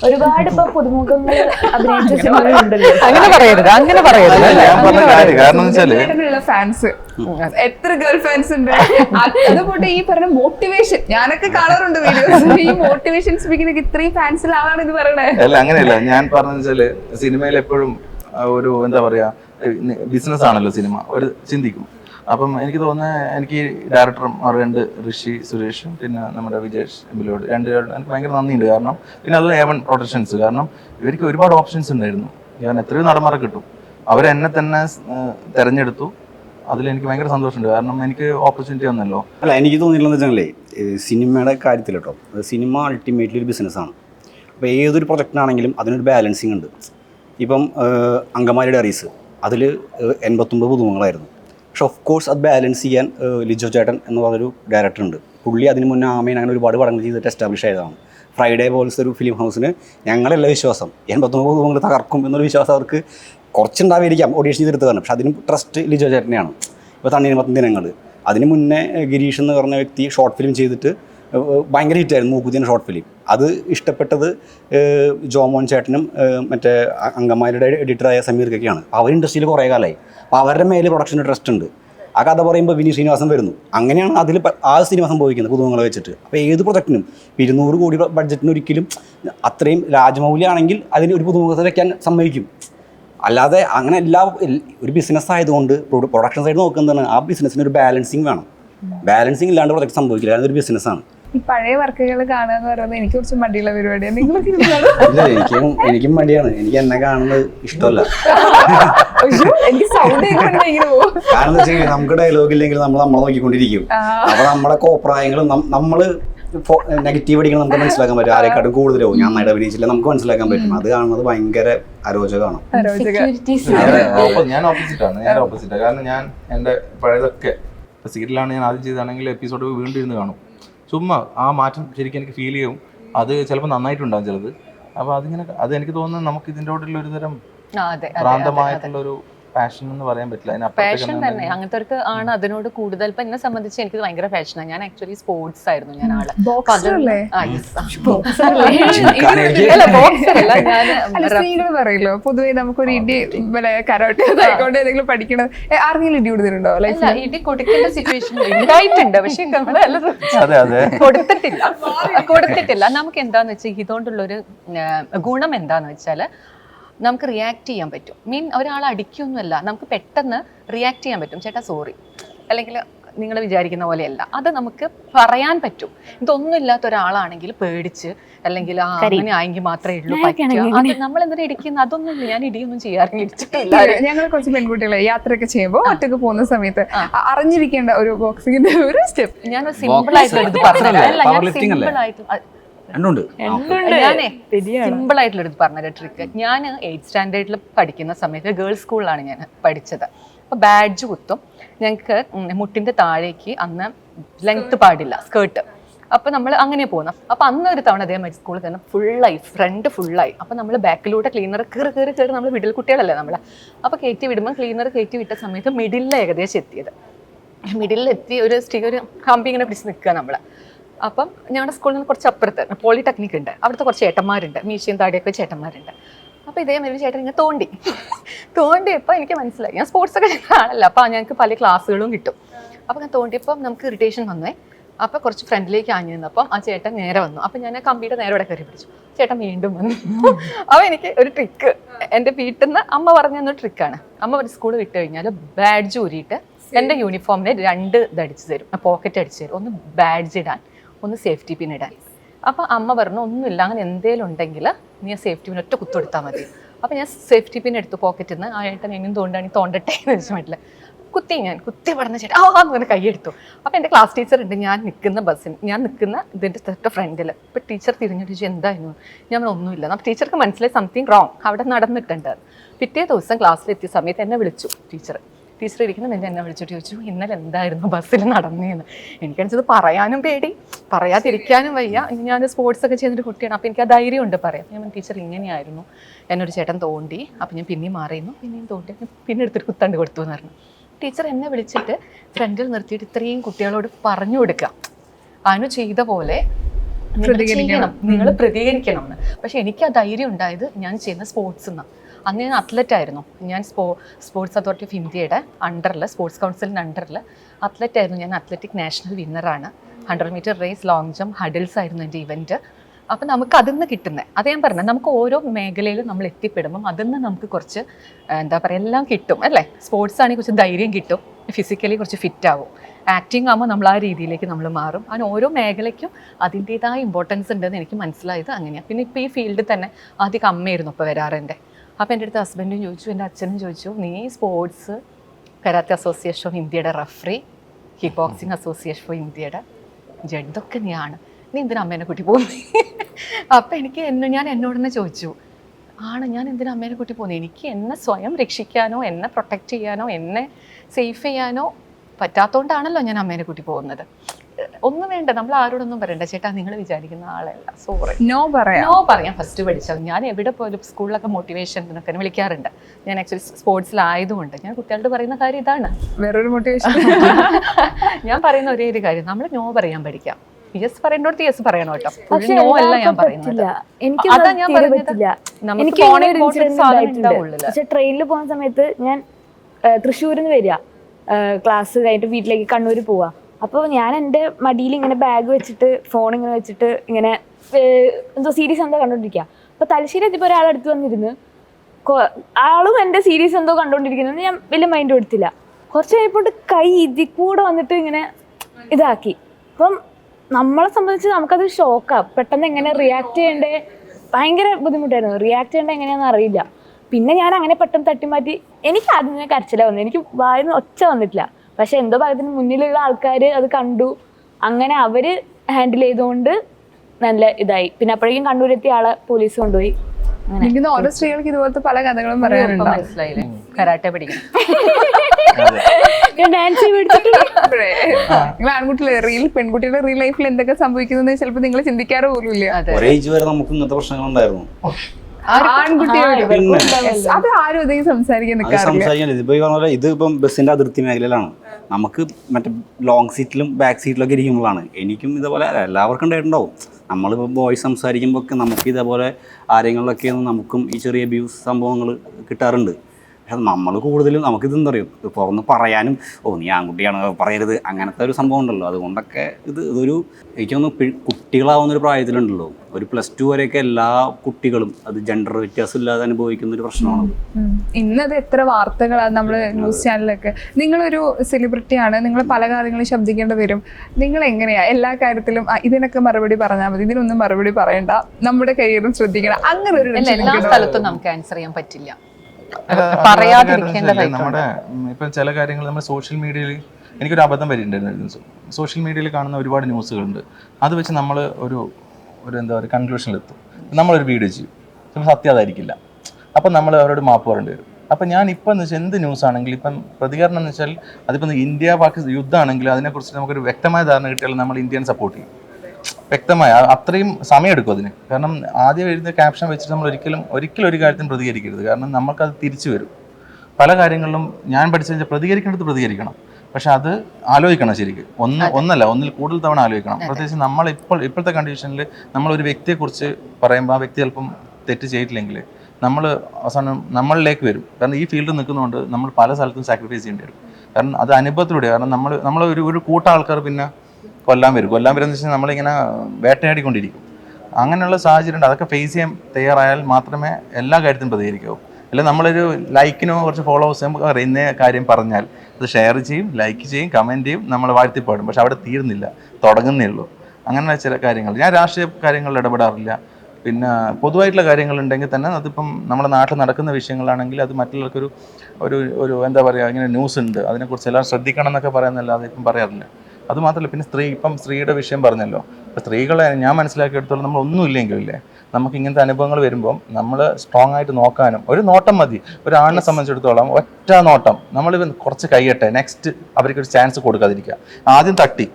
ഒരുപാട് ഇപ്പൊ പുതുമുഖങ്ങൾ അഭിനയിച്ച സിനിമകളുണ്ടല്ലോ അങ്ങനെ പറയരുത് അങ്ങനെ പറയരുത്. അല്ല, ഞാൻ പറഞ്ഞ കാര്യം കാരണം വെച്ചാൽ ഫാൻസ്. എത്ര ഗേൾ ഫാൻസ് ഉണ്ട്. അത് അതുകൊണ്ട് ഈ പറഞ്ഞ മോട്ടിവേഷൻ. ഞാനൊക്കെ കാണാറുണ്ട് വീഡിയോസ്. ഈ മോട്ടിവേഷൻ സ്പീക്കിംഗ് ഇത്രയും ഫാൻസിൽ ആളാണ് ഇത് പറയണേ. അല്ല അങ്ങനെയല്ല. ഞാൻ പറഞ്ഞ വെച്ചാൽ സിനിമയിൽ എപ്പോഴും ആ, ഒരു എന്താ പറയാ ബിസിനസ് ആണല്ലോ സിനിമ. ഒരു ചിന്തിക്കും. അപ്പം എനിക്ക് തോന്നുന്നത് എനിക്ക് ഡയറക്ടർമാർ രണ്ട് ഋഷി സുരേഷും പിന്നെ നമ്മുടെ വിജേഷ് എമ്പിലോട് രണ്ടുപേരോട് എനിക്ക് ഭയങ്കര നന്ദിയുണ്ട്. കാരണം പിന്നെ അത് ഏവൻ പ്രൊട്ടക്ഷൻസ് കാരണം ഇവർക്ക് ഒരുപാട് ഓപ്ഷൻസ് ഉണ്ടായിരുന്നു. ഞാൻ എത്രയോ നടന്മാരെ കിട്ടും. അവരെന്നെ തന്നെ തിരഞ്ഞെടുത്തു. അതിൽ എനിക്ക് ഭയങ്കര സന്തോഷമുണ്ട്. കാരണം എനിക്ക് ഓപ്പർച്യൂണിറ്റി വന്നല്ലോ. അല്ല എനിക്ക് തോന്നിയിട്ടുള്ളത് വെച്ചാലേ സിനിമയുടെ കാര്യത്തിൽ കേട്ടോ. സിനിമ അൾട്ടിമേറ്റ്ലി ഒരു ബിസിനസ്സാണ് അപ്പോൾ ഏതൊരു പ്രൊജക്റ്റിനാണെങ്കിലും അതിനൊരു ബാലൻസിങ് ഉണ്ട്. ഇപ്പം അങ്കമാരിയുടെ അറീസ് അതിൽ എൺപത്തൊമ്പത് പുതുമങ്ങളായിരുന്നു പക്ഷെ ഓഫ് കോഴ്സ് അത് ബാലൻസ് ചെയ്യാൻ ലിജോ ചേട്ടൻ എന്ന് പറഞ്ഞൊരു ഡയറക്ടർ ഉണ്ട്. പുള്ളി അതിന് മുന്നേ ആമേൻ അങ്ങനെ ഒരുപാട് പടങ്ങൾ ചെയ്തിട്ട് എസ്റ്റാബ്ലിഷ് ആയതാണ് ഫ്രൈഡേ പോലത്തെ ഒരു ഫിലിം ഹൗസിന് ഞങ്ങളെല്ലാം വിശ്വാസം. എൺപത്തൊമ്പത് മുതൽ തകർക്കും എന്നൊരു വിശ്വാസം അവർക്ക് കുറച്ചുണ്ടാവായിരിക്കാം ഓഡീഷൻ ചെയ്തെടുത്ത് തന്നെ. പക്ഷേ അതിന് ട്രസ്റ്റ് ലിജോ ചേട്ടനെയാണ്. ഇപ്പോൾ തണ്ണീർമത്തം ദിനങ്ങൾ അതിന് മുന്നേ ഗിരീഷ് എന്ന് പറഞ്ഞ വ്യക്തി ഷോർട്ട് ഫിലിം ചെയ്തിട്ട് ഭയങ്കര ഹിറ്റായിരുന്നു മൂക്കുതിന് ഷോർട്ട് ഫിലിം അത് ഇഷ്ടപ്പെട്ടത് ജോമോൻ ചേട്ടനും മറ്റേ അങ്കമാലിയുടെ എഡിറ്ററായ സമീർക്കൊക്കെയാണ്. അവർ ഇൻഡസ്ട്രിയിൽ കുറേ കാലമായി അപ്പോൾ അവരുടെ മേലെ പ്രൊഡക്ഷൻ ട്രസ്റ്റ് ഉണ്ട്. ആ കഥ പറയുമ്പോൾ വിനീത് ശ്രീനിവാസൻ വരുന്നു. അങ്ങനെയാണ് അതിൽ ആ സിനിമ സംഭവിക്കുന്നത് പുതുമങ്ങളെ വെച്ചിട്ട്. അപ്പോൾ ഏത് പ്രൊജക്റ്റിനും ഇരുന്നൂറ് കോടി ബഡ്ജറ്റിന് ഒരിക്കലും അത്രയും രാജമൗലി ആണെങ്കിൽ അതിന് ഒരു പുതുമുഖത്തെ വെക്കാൻ സമ്മതിക്കും. അല്ലാതെ അങ്ങനെ എല്ലാ ഒരു ബിസിനസ് ആയതുകൊണ്ട് പ്രൊഡക്ഷൻ സൈഡ് നോക്കുന്നതാണ് ആ ബിസിനസ്സിന് ഒരു ബാലൻസിങ് വേണം. ബാലൻസിങ് ഇല്ലാണ്ട് പ്രൊജക്ട് സംഭവിക്കില്ല. അതൊരു ബിസിനസ്സാണ് ഈ പഴയ വർക്കുകൾ കാണുക എന്ന് പറയുന്നത് എനിക്ക് കുറച്ച് മടിയുള്ള പരിപാടിയാണ്. നിങ്ങൾ എനിക്കും എനിക്കും മടിയാണ്. എനിക്ക് എന്നെ കാണുന്നത് ഇഷ്ടമല്ല. അയ്യോ, എനിക്ക് സൗണ്ട് കാരണം നമുക്ക് ഡയലോഗ് ഇല്ലെങ്കിൽ നമ്മൾ നമ്മളെ നോക്കിക്കൊണ്ടിരിക്കും. അപ്പൊ നമ്മുടെ കോപ്രായങ്ങളും നമ്മൾ നെഗറ്റീവ് അടിക്കണം നമുക്ക് മനസ്സിലാക്കാൻ പറ്റും. ആരെക്കാട്ടും കൂടുതലാവും ഞാൻ നന്നായിട്ട് അഭിനയിച്ചില്ല നമുക്ക് മനസ്സിലാക്കാൻ പറ്റും. അത് കാണുന്നത് ഭയങ്കര അരോചകമാണ്. സെക്യൂരിറ്റീസ് ഞാൻ ഓപ്പോ- ഞാൻ ഓപ്പോസിറ്റ് ആണ് ഞാൻ ഓപ്പോസിറ്റ് കാരണം ഞാൻ എന്റെ പഴയതൊക്കെ സീരിയലാണ് ഞാൻ ആദ്യം ചെയ്താണെങ്കിൽ എപ്പിസോഡ് വീണ്ടും ഇരുന്ന് കാണും. ചുമ്മാ ആ മാറ്റം ശരിക്കും എനിക്ക് ഫീൽ ചെയ്യും. അത് ചിലപ്പോൾ നന്നായിട്ടുണ്ടാകും ചിലത്. അപ്പോൾ അതിങ്ങനെ അത് എനിക്ക് തോന്നുന്നത് നമുക്ക് ഇതിന്റെ ഒരു തരം ആ, പാഷൻ എന്ന് പറയാൻ പറ്റില്ല. പാഷൻ തന്നെ. അങ്ങനത്തെ ആണ് അതിനോട് കൂടുതൽ. ഇപ്പൊ എന്നെ സംബന്ധിച്ച് എനിക്ക് ഭയങ്കര പാഷനാണ് ഞാൻ ആക്ച്വലി സ്പോർട്സ് ആയിരുന്നു ഞാൻ ആൾ. പറയല്ലോ. പൊതുവെ നമുക്കൊരു ഇടി കരോട്ടെ ആയിക്കോട്ടെ എന്തെങ്കിലും പഠിക്കണം ആർക്കെങ്കിലും ഇടി കൊടുത്തിട്ടുണ്ടോ അല്ല, ലൈഫിൽ ഇടി കൊടുക്കേണ്ട സിറ്റുവേഷൻ ഉണ്ടായിട്ടുണ്ട്. പക്ഷെ നമ്മൾ അല്ല അതെ അതെ. കൊടുത്തിട്ടില്ല. കൊടുത്തിട്ടില്ല. നമുക്ക് എന്താന്ന് വെച്ചാൽ ഇതുകൊണ്ടുള്ള ഒരു ഗുണം എന്താന്ന് വെച്ചാൽ നമുക്ക് റിയാക്ട് ചെയ്യാൻ പറ്റും. മീൻ ഒരാൾ അടിക്കൊന്നുമല്ല നമുക്ക് പെട്ടെന്ന് റിയാക്ട് ചെയ്യാൻ പറ്റും. ചേട്ടാ സോറി അല്ലെങ്കിൽ നിങ്ങൾ വിചാരിക്കുന്ന പോലെയല്ല. അത് നമുക്ക് പറയാൻ പറ്റും. ഇതൊന്നും ഇല്ലാത്ത ഒരാളാണെങ്കിൽ പേടിച്ച് അല്ലെങ്കിൽ ആ, അങ്ങനെ ആയെങ്കിൽ മാത്രമേ ഉള്ളൂ അത് നമ്മൾ എന്തിനാ ഇടിക്കുന്ന? അതൊന്നും ഇല്ല. ഞാൻ ഇടിയൊന്നും ചെയ്യാറില്ല. ഇടിച്ചിട്ടില്ല ഞങ്ങൾ കുറച്ച് പെൺകുട്ടികളെ യാത്രയൊക്കെ ചെയ്യുമ്പോൾ ഒറ്റയ്ക്ക് പോകുന്ന സമയത്ത് അറിഞ്ഞിരിക്കേണ്ട ഒരു ബോക്സിങ്ങിന്റെ ഒരു സ്റ്റെപ്പ് ഞാൻ സിമ്പിൾ ആയിട്ട്? സിമ്പിൾ ആയിട്ട് രണ്ടുണ്ട്. ഞാനേ സിമ്പിൾ ആയിട്ടുള്ള എടുത്ത് പറഞ്ഞൊരു ട്രിക്ക് ഞാൻ എയ്റ്റ് സ്റ്റാൻഡേർഡിൽ പഠിക്കുന്ന സമയത്ത് ഗേൾസ് സ്കൂളിലാണ് ഞാൻ പഠിച്ചത്. അപ്പോൾ ബാഡ്ജ് കുത്തും. ഞങ്ങൾക്ക് മുട്ടിന്റെ താഴേക്ക് അന്ന് ലെങ്ത് പാടില്ല സ്കേർട്ട് അപ്പോൾ നമ്മൾ അങ്ങനെ പോകുന്നു അപ്പോൾ അന്ന് ഒരു തവണ അതേമാതിരി സ്കൂളിൽ തന്നെ ഫുള്ളായി ഫ്രണ്ട് ഫുള്ളായി അപ്പോൾ നമ്മൾ ബാക്കിലൂടെ ക്ലീനർ കയറി കയറി കയറി നമ്മൾ മിഡിൽ കുട്ടികളല്ലേ നമ്മൾ അപ്പോൾ കയറ്റി വിടുമ്പോൾ ക്ലീനർ കയറ്റി വിട്ട സമയത്ത് മിഡിലിൽ ഏകദേശം എത്തിയത്. മിഡിലെത്തി ഒരു സ്റ്റീ ഒരു കമ്പി ഇങ്ങനെ പിടിച്ച് നിൽക്കുക നമ്മൾ അപ്പം ഞങ്ങളുടെ സ്കൂളിൽ നിന്ന് കുറച്ച് അപ്പുറത്ത് പോളിടെക്നിക് ഉണ്ട്. അവിടുത്തെ കുറച്ച് ചേട്ടന്മാരുണ്ട് മീശയും താടിയൊക്കെ ചേട്ടന്മാരുണ്ട് അപ്പോൾ ഇതേമാതിരി ചേട്ടൻ ഇങ്ങനെ തോണ്ടി. തോണ്ടിയപ്പോൾ എനിക്ക് മനസ്സിലായി. ഞാൻ സ്പോർട്സ് ഒക്കെ ആളല്ല. അപ്പോൾ ഞങ്ങൾക്ക് പല ക്ലാസ്സുകളും കിട്ടും. അപ്പം ഞാൻ തോണ്ടിയപ്പം നമുക്ക് ഇറിറ്റേഷൻ വന്നേ. അപ്പം കുറച്ച് ഫ്രണ്ടിലേക്ക് ആഞ്ഞു നിന്നപ്പം ആ ചേട്ടൻ നേരെ വന്നു. അപ്പം ഞാൻ ആ കമ്പിയുടെ നേരെ ഇവിടെ കയറി പിടിച്ചു. ചേട്ടൻ വീണ്ടും വന്നു. അപ്പോൾ എനിക്ക് ഒരു ട്രിക്ക് എന്റെ വീട്ടിൽ നിന്ന് അമ്മ പറഞ്ഞു തന്ന ട്രിക്കാണ് അമ്മ ഒരു സ്കൂൾ വിട്ട് കഴിഞ്ഞാൽ ബാഡ്ജ് ഊരിയിട്ട് എന്റെ യൂണിഫോമിന് രണ്ട് ഇത് അടിച്ചു തരും. പോക്കറ്റ് അടിച്ചു തരും. ഒന്ന് ബാഡ്ജ് ഇടാൻ. ഒന്ന് സേഫ്റ്റി പിൻ ഇടാൻ. അപ്പോൾ അമ്മ പറഞ്ഞു ഒന്നുമില്ല അങ്ങനെ എന്തേലും ഉണ്ടെങ്കിൽ നീ ആ സേഫ്റ്റി പിൻ ഒറ്റ കുത്തെടുത്താൽ മതി. അപ്പോൾ ഞാൻ സേഫ്റ്റി പിൻ എടുത്തു പോക്കറ്റിൽ നിന്ന് ആ ഏട്ടൻ എന്നും തോണ്ടാണ് തോണ്ടട്ടെ? എന്ന് വെച്ചാൽ പറ്റില്ല കുത്തി ഞാൻ കുത്തി പടന്ന ചേട്ടാ ആ എന്ന് കൈയെടുത്തു അപ്പോൾ എന്റെ ക്ലാസ് ടീച്ചർ ഉണ്ട് ഞാൻ നിൽക്കുന്ന ബസ്സിന് ഞാൻ നിൽക്കുന്ന ഇതിന്റെ തൊട്ട് ഫ്രണ്ടിൽ ഇപ്പോൾ ടീച്ചർ തിരിഞ്ഞിട്ട് എന്തായിരുന്നു ഞാൻ ഒന്നുമില്ല. അപ്പോൾ ടീച്ചർക്ക് മനസ്സിലായി സംതിങ് റോങ് അവിടെ നടന്നിട്ടുണ്ട്. പിറ്റേ ദിവസം ക്ലാസ്സിലെത്തിയ സമയത്ത് എന്നെ വിളിച്ചു ടീച്ചർ ടീച്ചർ ഇരിക്കുന്ന എന്നെ എന്നെ വിളിച്ചിട്ട് ചോദിച്ചു ഇന്നലെ എന്തായിരുന്നു ബസ്സിൽ നടന്നേന്ന്? എനിക്കനുസരിച്ച് പറയാനും പേടി. പറയാതിരിക്കാനും വയ്യ. ഞാൻ സ്പോർട്സ് ഒക്കെ ചെയ്യുന്നൊരു കുട്ടിയാണ്. അപ്പോൾ എനിക്ക് ആ ധൈര്യം ഉണ്ട് പറയാം ഞാൻ ടീച്ചർ ഇങ്ങനെയായിരുന്നു. എന്നൊരു ചേട്ടൻ തോണ്ടി. അപ്പോൾ ഞാൻ പിന്നെയും മാറിയിരുന്നു. പിന്നെയും തോണ്ടി. പിന്നെ എടുത്തൊരു കുത്തണ്ട് കൊടുത്തു എന്ന് പറഞ്ഞു. ടീച്ചർ എന്നെ വിളിച്ചിട്ട് ഫ്രണ്ടിൽ നിർത്തിയിട്ട് ഇത്രയും കുട്ടികളോട് പറഞ്ഞു കൊടുക്കുക. അനു ചെയ്ത പോലെ പ്രതികരിക്കണം. നിങ്ങൾ പ്രതികരിക്കണം എന്ന് പക്ഷെ എനിക്ക് ആ ധൈര്യം ഉണ്ടായത് ഞാൻ ചെയ്യുന്ന സ്പോർട്സ് എന്നാണ് അന്ന് ഞാൻ അത്ലറ്റ് ആയിരുന്നു. ഞാൻ സ്പോ സ്പോർട്സ് അതോറിറ്റി ഓഫ് ഇന്ത്യയുടെ അണ്ടറിൽ സ്പോർട്സ് കൗൺസിലിന്റെ അണ്ടറിൽ അത്ലറ്റ് ആയിരുന്നു. ഞാൻ athletic national വിന്നറാണ് hundred metre race long jump hurdles ആയിരുന്നു എന്റെ ഇവന്റ് അപ്പം നമുക്ക് അതിൽ നിന്ന് കിട്ടുന്നത് അത് ഞാൻ പറഞ്ഞത് നമുക്ക് ഓരോ മേഖലയിലും നമ്മൾ എത്തിപ്പെടുമ്പം അതിൽ നിന്ന് നമുക്ക് കുറച്ച് എന്താ പറയുക എല്ലാം കിട്ടും അല്ലേ? സ്പോർട്സ് ആണെങ്കിൽ കുറച്ച് ധൈര്യം കിട്ടും. ഫിസിക്കലി കുറച്ച് ഫിറ്റ് ആവും. ആക്ടിങ് ആകുമ്പോൾ നമ്മൾ ആ രീതിയിലേക്ക് നമ്മൾ മാറും. അങ്ങനെ ഓരോ മേഖലയ്ക്കും അതിന്റേതായ ഇമ്പോർട്ടൻസ് ഉണ്ടെന്ന് എനിക്ക് മനസ്സിലായത് അങ്ങനെയാണ് പിന്നെ ഇപ്പോൾ ഈ ഫീൽഡിൽ തന്നെ ആദ്യം അമ്മയായിരുന്നു ഇപ്പോൾ വരാറെന്റെ അപ്പോൾ എന്റെ അടുത്ത് ഹസ്ബൻഡും ചോദിച്ചു എന്റെ അച്ഛനും ചോദിച്ചു നീ സ്പോർട്സ് കരാത്തെ അസോസിയേഷൻ ഓഫ് ഇന്ത്യയുടെ referee kick boxing association of ഇന്ത്യയുടെ ജഡ്ജൊക്കെ നീയാണ്. നീ എന്തിനാ അമ്മേനെ കൂട്ടി പോകുന്നത് *laughs* അപ്പം എനിക്ക് എന്നെ ഞാൻ എന്നോട് തന്നെ ചോദിച്ചു ആണ് ഞാൻ എന്തിനാ അമ്മേനെ കൂട്ടി പോകുന്നത് എനിക്ക് എന്നെ സ്വയം രക്ഷിക്കാനോ എന്നെ പ്രൊട്ടക്റ്റ് ചെയ്യാനോ എന്നെ സേഫ് ചെയ്യാനോ പറ്റാത്തതുകൊണ്ടാണല്ലോ ഞാൻ അമ്മേനെ കൂട്ടി പോകുന്നത്. ഒന്നും വേണ്ട നമ്മൾ ആരോടൊന്നും പറയണ്ട. ചേട്ടാ നിങ്ങൾ വിചാരിക്കുന്ന ആളല്ല. സോറി നോ പറയാം. നോ പറയാം. ഫസ്റ്റ് പഠിച്ചത്. ഞാൻ എവിടെ പോലും സ്കൂളിലൊക്കെ മോട്ടിവേഷൻ എന്നൊക്കെ വിളിക്കാറുണ്ട്. ഞാൻ ആക്ച്വലി സ്പോർട്സിലായതുകൊണ്ട് ഞാൻ കുട്ടികളോട് പറയുന്ന കാര്യം ഇതാണ്. വേറൊരു മോട്ടിവേഷൻ *laughs* ഞാൻ പറയുന്ന ഒരേ ഒരു കാര്യം. നമ്മൾ നോ പറയാൻ പഠിക്കാം. യെസ് പറയേണ്ടോടത്ത് യെസ് പറയണം കേട്ടോ. നോ അല്ല ഞാൻ പറയുന്നത്. അതാ ഞാൻ പറയുന്നത്. പക്ഷെ ട്രെയിനിൽ പോകുന്ന സമയത്ത് ഞാൻ തൃശ്ശൂരിൽ നിന്ന് വരിക. ക്ലാസ് കഴിഞ്ഞിട്ട് വീട്ടിലേക്ക് കണ്ണൂർ പോവാ. അപ്പോൾ ഞാൻ എന്റെ മടിയിൽ ഇങ്ങനെ ബാഗ് വെച്ചിട്ട് ഫോൺ ഇങ്ങനെ വെച്ചിട്ട് ഇങ്ങനെ എന്തോ സീരീസ് എന്തോ കണ്ടോണ്ടിരിക്കുക അപ്പോൾ തലശ്ശേരി ഒരാൾ അടുത്ത് വന്നിരുന്ന്. ആളും എന്റെ സീരീസ് എന്തോ കണ്ടോണ്ടിരിക്കുന്നു. ഞാൻ വലിയ മൈൻഡ് കൊടുത്തില്ല. കുറച്ച് കഴിഞ്ഞപ്പോൾ കൈ ഇതിൽ കൂടെ വന്നിട്ട് ഇങ്ങനെ ഇതാക്കി. അപ്പം നമ്മളെ സംബന്ധിച്ച് നമുക്കത് ഷോക്കാണ് പെട്ടെന്ന് എങ്ങനെ റിയാക്ട് ചെയ്യേണ്ടേ? ഭയങ്കര ബുദ്ധിമുട്ടായിരുന്നു. റിയാക്ട് ചെയ്യേണ്ട എങ്ങനെയാണെന്ന് അറിയില്ല. പിന്നെ ഞാൻ അങ്ങനെ പെട്ടെന്ന് തട്ടിമാറ്റി എനിക്ക് ആദ്യം ഞാൻ കരച്ചില വന്നു. എനിക്ക് വായന്ന് ഒച്ച വന്നിട്ടില്ല. പക്ഷെ എന്തോ ഭാഗത്തിന് മുന്നിലുള്ള ആൾക്കാർ അത് കണ്ടു. അങ്ങനെ അവർ ഹാൻഡിൽ ചെയ്തുകൊണ്ട് നല്ല ഇതായി. പിന്നെ അപ്പോഴേക്കും കണ്ണൂരെത്തിയ ആളെ പോലീസ് കൊണ്ടുപോയി. അങ്ങനെ. എനിക്ക് ഓരോ സ്ത്രീകൾക്ക് ഇതുപോലത്തെ പല കഥകളും ഇപ്പൊ പറയാനുണ്ടാവും മനസ്സിലായില്ലേ? കരാട്ടെ പഠിക്കണം ഞാൻ ഡാൻസ് നിങ്ങൾ ആൺകുട്ടികളെ റിയൽ പെൺകുട്ടിയുടെ റിയൽ ലൈഫിൽ എന്തൊക്കെ സംഭവിക്കുന്നത് ചിലപ്പോൾ നിങ്ങൾ ചിന്തിക്കാറ് പോലും ഇല്ല അതെ. ഒരേ ഏജ് വരെ നമുക്ക് ഇങ്ങനത്തെ പ്രശ്നങ്ങളുണ്ടായിരുന്നു ആൺകുട്ടിയോട് പിന്നെ. Yes, അത് ആരും അധികം സംസാരിക്കാൻ നിൽക്കാറില്ല. സംസാരിക്കാൻ ഇതിപ്പോ ഈ പറഞ്ഞ പോലെ ഇത് ഇപ്പം ബസ്സിന്റെ അതിർത്തി മേഖലയിലാണ്. നമുക്ക് മറ്റേ ലോങ് സീറ്റിലും ബാക്ക് സീറ്റിലൊക്കെ ഇരിക്കുമ്പോഴാണ്. എനിക്കും ഇതേപോലെ എല്ലാവർക്കും ഉണ്ടായിട്ടുണ്ടാവും. നമ്മളിപ്പോൾ ബോയ്സ് സംസാരിക്കുമ്പോൾ ഒക്കെ നമുക്ക് ഇതേപോലെ ആരെങ്കിലൊക്കെ നമുക്കും ഈ ചെറിയ ബ്യൂസ് സംഭവങ്ങൾ കിട്ടാറുണ്ട്. പക്ഷെ നമ്മൾ കൂടുതലും നമുക്കിത് എന്താ പറയും ഇത് തുറന്ന് പറയാനും ഓ നീ ആൺകുട്ടിയാണ് പറയരുത് അങ്ങനത്തെ ഒരു സംഭവം ഉണ്ടല്ലോ. അതുകൊണ്ടൊക്കെ ഇത് ഇതൊരു എനിക്കൊന്ന് കുട്ടികളാവുന്ന ഒരു പ്രായത്തിലുണ്ടല്ലോ. ഒരു പ്ലസ് ടു വരെയൊക്കെ എല്ലാ കുട്ടികളും അത് ജെൻഡർ വ്യത്യാസം ഇല്ലാതെ അനുഭവിക്കുന്ന ഒരു പ്രശ്നമാണ്. ഇന്നത് എത്ര വാർത്തകളാണ് നമ്മൾ ന്യൂസ് ചാനലിലൊക്കെ നിങ്ങളൊരു സെലിബ്രിറ്റിയാണ് നിങ്ങൾ പല കാര്യങ്ങളും ശബ്ദിക്കേണ്ടി വരും. നിങ്ങൾ എങ്ങനെയാ? എല്ലാ കാര്യത്തിലും ഇതിനൊക്കെ മറുപടി പറഞ്ഞാൽ മതി. ഇതിനൊന്നും മറുപടി പറയണ്ട. നമ്മുടെ കരിയറും ശ്രദ്ധിക്കണം. അങ്ങനെ ഒരു എല്ലാ സ്ഥലത്തും നമുക്ക് ആൻസർ ചെയ്യാൻ പറ്റില്ല. നമ്മുടെ ഇപ്പൊ ചില കാര്യങ്ങൾ നമ്മൾ സോഷ്യൽ മീഡിയയിൽ എനിക്കൊരു അബദ്ധം വരുന്നുണ്ടായിരുന്നു സോഷ്യൽ മീഡിയയിൽ കാണുന്ന ഒരുപാട് ന്യൂസുകളുണ്ട് അത് വെച്ച് നമ്മൾ ഒരു ഒരു എന്താ പറയുക കൺക്ലൂഷനിലെത്തും നമ്മളൊരു വീഡിയോ ചെയ്യും. ചിലപ്പോൾ സത്യം അതായിരിക്കില്ല. അപ്പം നമ്മൾ അവരോട് മാപ്പ് പറയേണ്ടി വരും. അപ്പം ഞാൻ ഇപ്പം എന്ന് വെച്ചാൽ എന്ത് ന്യൂസ് ആണെങ്കിൽ ഇപ്പം പ്രതികരണം എന്ന് വെച്ചാൽ അതിപ്പം ഇന്ത്യ പാകിസ്ഥാൻ യുദ്ധമാണെങ്കിൽ അതിനെക്കുറിച്ച് നമുക്കൊരു വ്യക്തമായ ധാരണ കിട്ടിയാൽ നമ്മൾ ഇന്ത്യൻ സപ്പോർട്ട് ചെയ്യും. വ്യക്തമായ അത്രയും സമയമെടുക്കും അതിന്. കാരണം ആദ്യം എഴുതുന്ന ക്യാപ്ഷൻ വെച്ചിട്ട് നമ്മൾ ഒരിക്കലും ഒരിക്കലും ഒരു കാര്യത്തിനും പ്രതികരിക്കരുത്. കാരണം നമുക്കത് തിരിച്ചു വരും. പല കാര്യങ്ങളിലും ഞാൻ പഠിച്ച പ്രതികരിക്കേണ്ടത് പ്രതികരിക്കണം. പക്ഷെ അത് ആലോചിക്കണം ശരിക്കും. ഒന്ന് ഒന്നല്ല ഒന്നിൽ കൂടുതൽ തവണ ആലോചിക്കണം. പ്രത്യേകിച്ച് നമ്മൾ ഇപ്പോൾ ഇപ്പോഴത്തെ കണ്ടീഷനിൽ നമ്മൾ ഒരു വ്യക്തിയെക്കുറിച്ച് പറയുമ്പോൾ ആ വ്യക്തി ചിലപ്പം തെറ്റ് ചെയ്തിട്ടില്ലെങ്കിൽ നമ്മൾ അവസാനം നമ്മളിലേക്ക് വരും. കാരണം ഈ ഫീൽഡിൽ നിൽക്കുന്നതുകൊണ്ട് നമ്മൾ പല സ്ഥലത്തും സാക്രിഫൈസ് ചെയ്യേണ്ടി വരും. കാരണം അത് അനുഭവത്തിലൂടെ കാരണം നമ്മൾ നമ്മൾ ഒരു ഒരു കൂട്ടം ആൾക്കാർ പിന്നെ കൊല്ലാൻ വരും. കൊല്ലാൻ വരുന്ന വെച്ചാൽ നമ്മളിങ്ങനെ വേട്ടയാടിക്കൊണ്ടിരിക്കും. അങ്ങനെയുള്ള സാഹചര്യം അതൊക്കെ ഫേസ് ചെയ്യാൻ തയ്യാറായാൽ മാത്രമേ എല്ലാ കാര്യത്തിനും പ്രതികരിക്കാവൂ. അല്ല നമ്മളൊരു ലൈക്കിനോ കുറച്ച് ഫോളോവേഴ്സ് നമുക്ക് അറിയുന്ന കാര്യം പറഞ്ഞാൽ അത് ഷെയർ ചെയ്യും ലൈക്ക് ചെയ്യും കമന്റ് ചെയ്യും നമ്മൾ വാഴ്ത്തിപ്പാടും. പക്ഷെ അവിടെ തീരുന്നില്ല തുടങ്ങുന്നേ ഉള്ളൂ. അങ്ങനെയുള്ള ചില കാര്യങ്ങൾ. ഞാൻ രാഷ്ട്രീയ കാര്യങ്ങളിൽ ഇടപെടാറില്ല. പിന്നെ പൊതുവായിട്ടുള്ള കാര്യങ്ങളുണ്ടെങ്കിൽ തന്നെ അതിപ്പം നമ്മുടെ നാട്ടിൽ നടക്കുന്ന വിഷയങ്ങളാണെങ്കിൽ അത് മറ്റുള്ളവർക്കൊരു ഒരു ഒരു എന്താ പറയുക ഇങ്ങനെ ന്യൂസ് ഉണ്ട്. അതിനെക്കുറിച്ച് എല്ലാം ശ്രദ്ധിക്കണം എന്നൊക്കെ പറയുന്നല്ലാതെ ഇപ്പം പറയാറില്ല. അത് മാത്രമല്ല പിന്നെ സ്ത്രീ ഇപ്പം സ്ത്രീയുടെ വിഷയം പറഞ്ഞല്ലോ. ഇപ്പം സ്ത്രീകളെ ഞാൻ മനസ്സിലാക്കിയെടുത്തോളം നമ്മൾ ഒന്നും ഇല്ലെങ്കിലും ഇല്ലേ? നമുക്ക് ഇങ്ങനത്തെ അനുഭവങ്ങൾ വരുമ്പം നമ്മൾ സ്ട്രോങ് ആയിട്ട് നോക്കാനും ഒരു നോട്ടം മതി. ഒരു ആണിനെ സംബന്ധിച്ചിടത്തോളം ഒറ്റ നോട്ടം. നമ്മൾ കുറച്ച് കഴിയട്ടെ നെക്സ്റ്റ് അവർക്ക് ഒരു ചാൻസ് കൊടുക്കാതിരിക്കുക. ആദ്യം തട്ടി.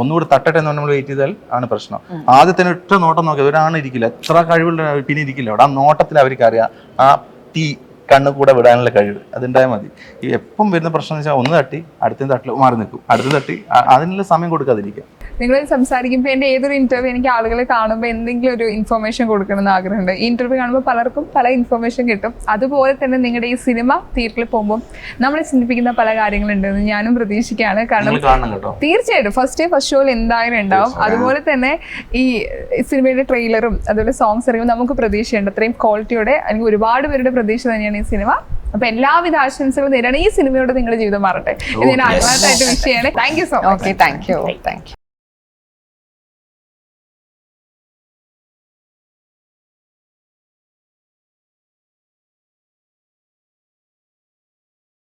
ഒന്നുകൂടി തട്ടട്ടെ എന്ന് നമ്മൾ വെയിറ്റ് ചെയ്താൽ ആണ് പ്രശ്നം. ആദ്യത്തിന് ഒറ്റ നോട്ടം നോക്കിയത് ഒരാണ് ഇരിക്കില്ല. എത്ര കഴിവുള്ള പിന്നെ ഇരിക്കില്ല. അവിടെ ആ നോട്ടത്തിൽ അവർക്ക് അറിയാം. ആ തീ കണ്ണ് കൂടെ വിടാനുള്ള കഴിവ് അതുണ്ടായാൽ മതി. ഈ എപ്പം വരുന്ന പ്രശ്നം എന്ന് വെച്ചാൽ ഒന്ന് തട്ടി അടുത്ത തട്ടിൽ മാറി നിൽക്കും. അടുത്ത തട്ടി അതിനുള്ള സമയം കൊടുക്കാതിരിക്കുക. നിങ്ങൾ സംസാരിക്കുമ്പോൾ എന്റെ ഏതൊരു ഇന്റർവ്യൂ എനിക്ക് ആളുകളെ കാണുമ്പോൾ എന്തെങ്കിലും ഒരു ഇൻഫർമേഷൻ കൊടുക്കണം എന്ന് ആഗ്രഹമുണ്ട്. ഈ ഇന്റർവ്യൂ കാണുമ്പോൾ പലർക്കും പല ഇൻഫർമേഷൻ കിട്ടും. അതുപോലെ തന്നെ നിങ്ങളുടെ ഈ സിനിമ തിയേറ്ററിൽ പോകുമ്പോൾ നമ്മളെ ചിന്തിപ്പിക്കുന്ന പല കാര്യങ്ങളുണ്ടെന്ന് ഞാനും പ്രതീക്ഷിക്കുകയാണ്. കാരണം തീർച്ചയായിട്ടും. ഫസ്റ്റ് ഡേ ഫസ്റ്റ് ഷോയിൽ എന്തായാലും ഉണ്ടാവും. അതുപോലെ തന്നെ ഈ സിനിമയുടെ ട്രെയിലറും അതുപോലെ സോങ്സ് ഇറങ്ങുമ്പോൾ നമുക്ക് പ്രതീക്ഷയുണ്ട്. അത്രയും ക്വാളിറ്റിയോടെ അല്ലെങ്കിൽ ഒരുപാട് പേരുടെ പ്രതീക്ഷ തന്നെയാണ് ഈ സിനിമ അപ്പൊ എല്ലാവിധ ആശംസകളും നേരിടണം ഈ സിനിമയോട് നിങ്ങളുടെ ജീവിതം മാറട്ടെ. ഇത് ഞാൻ ആത്മാർത്ഥമായിട്ട് വിഷയമാണ് thank you so much okay thank you thank you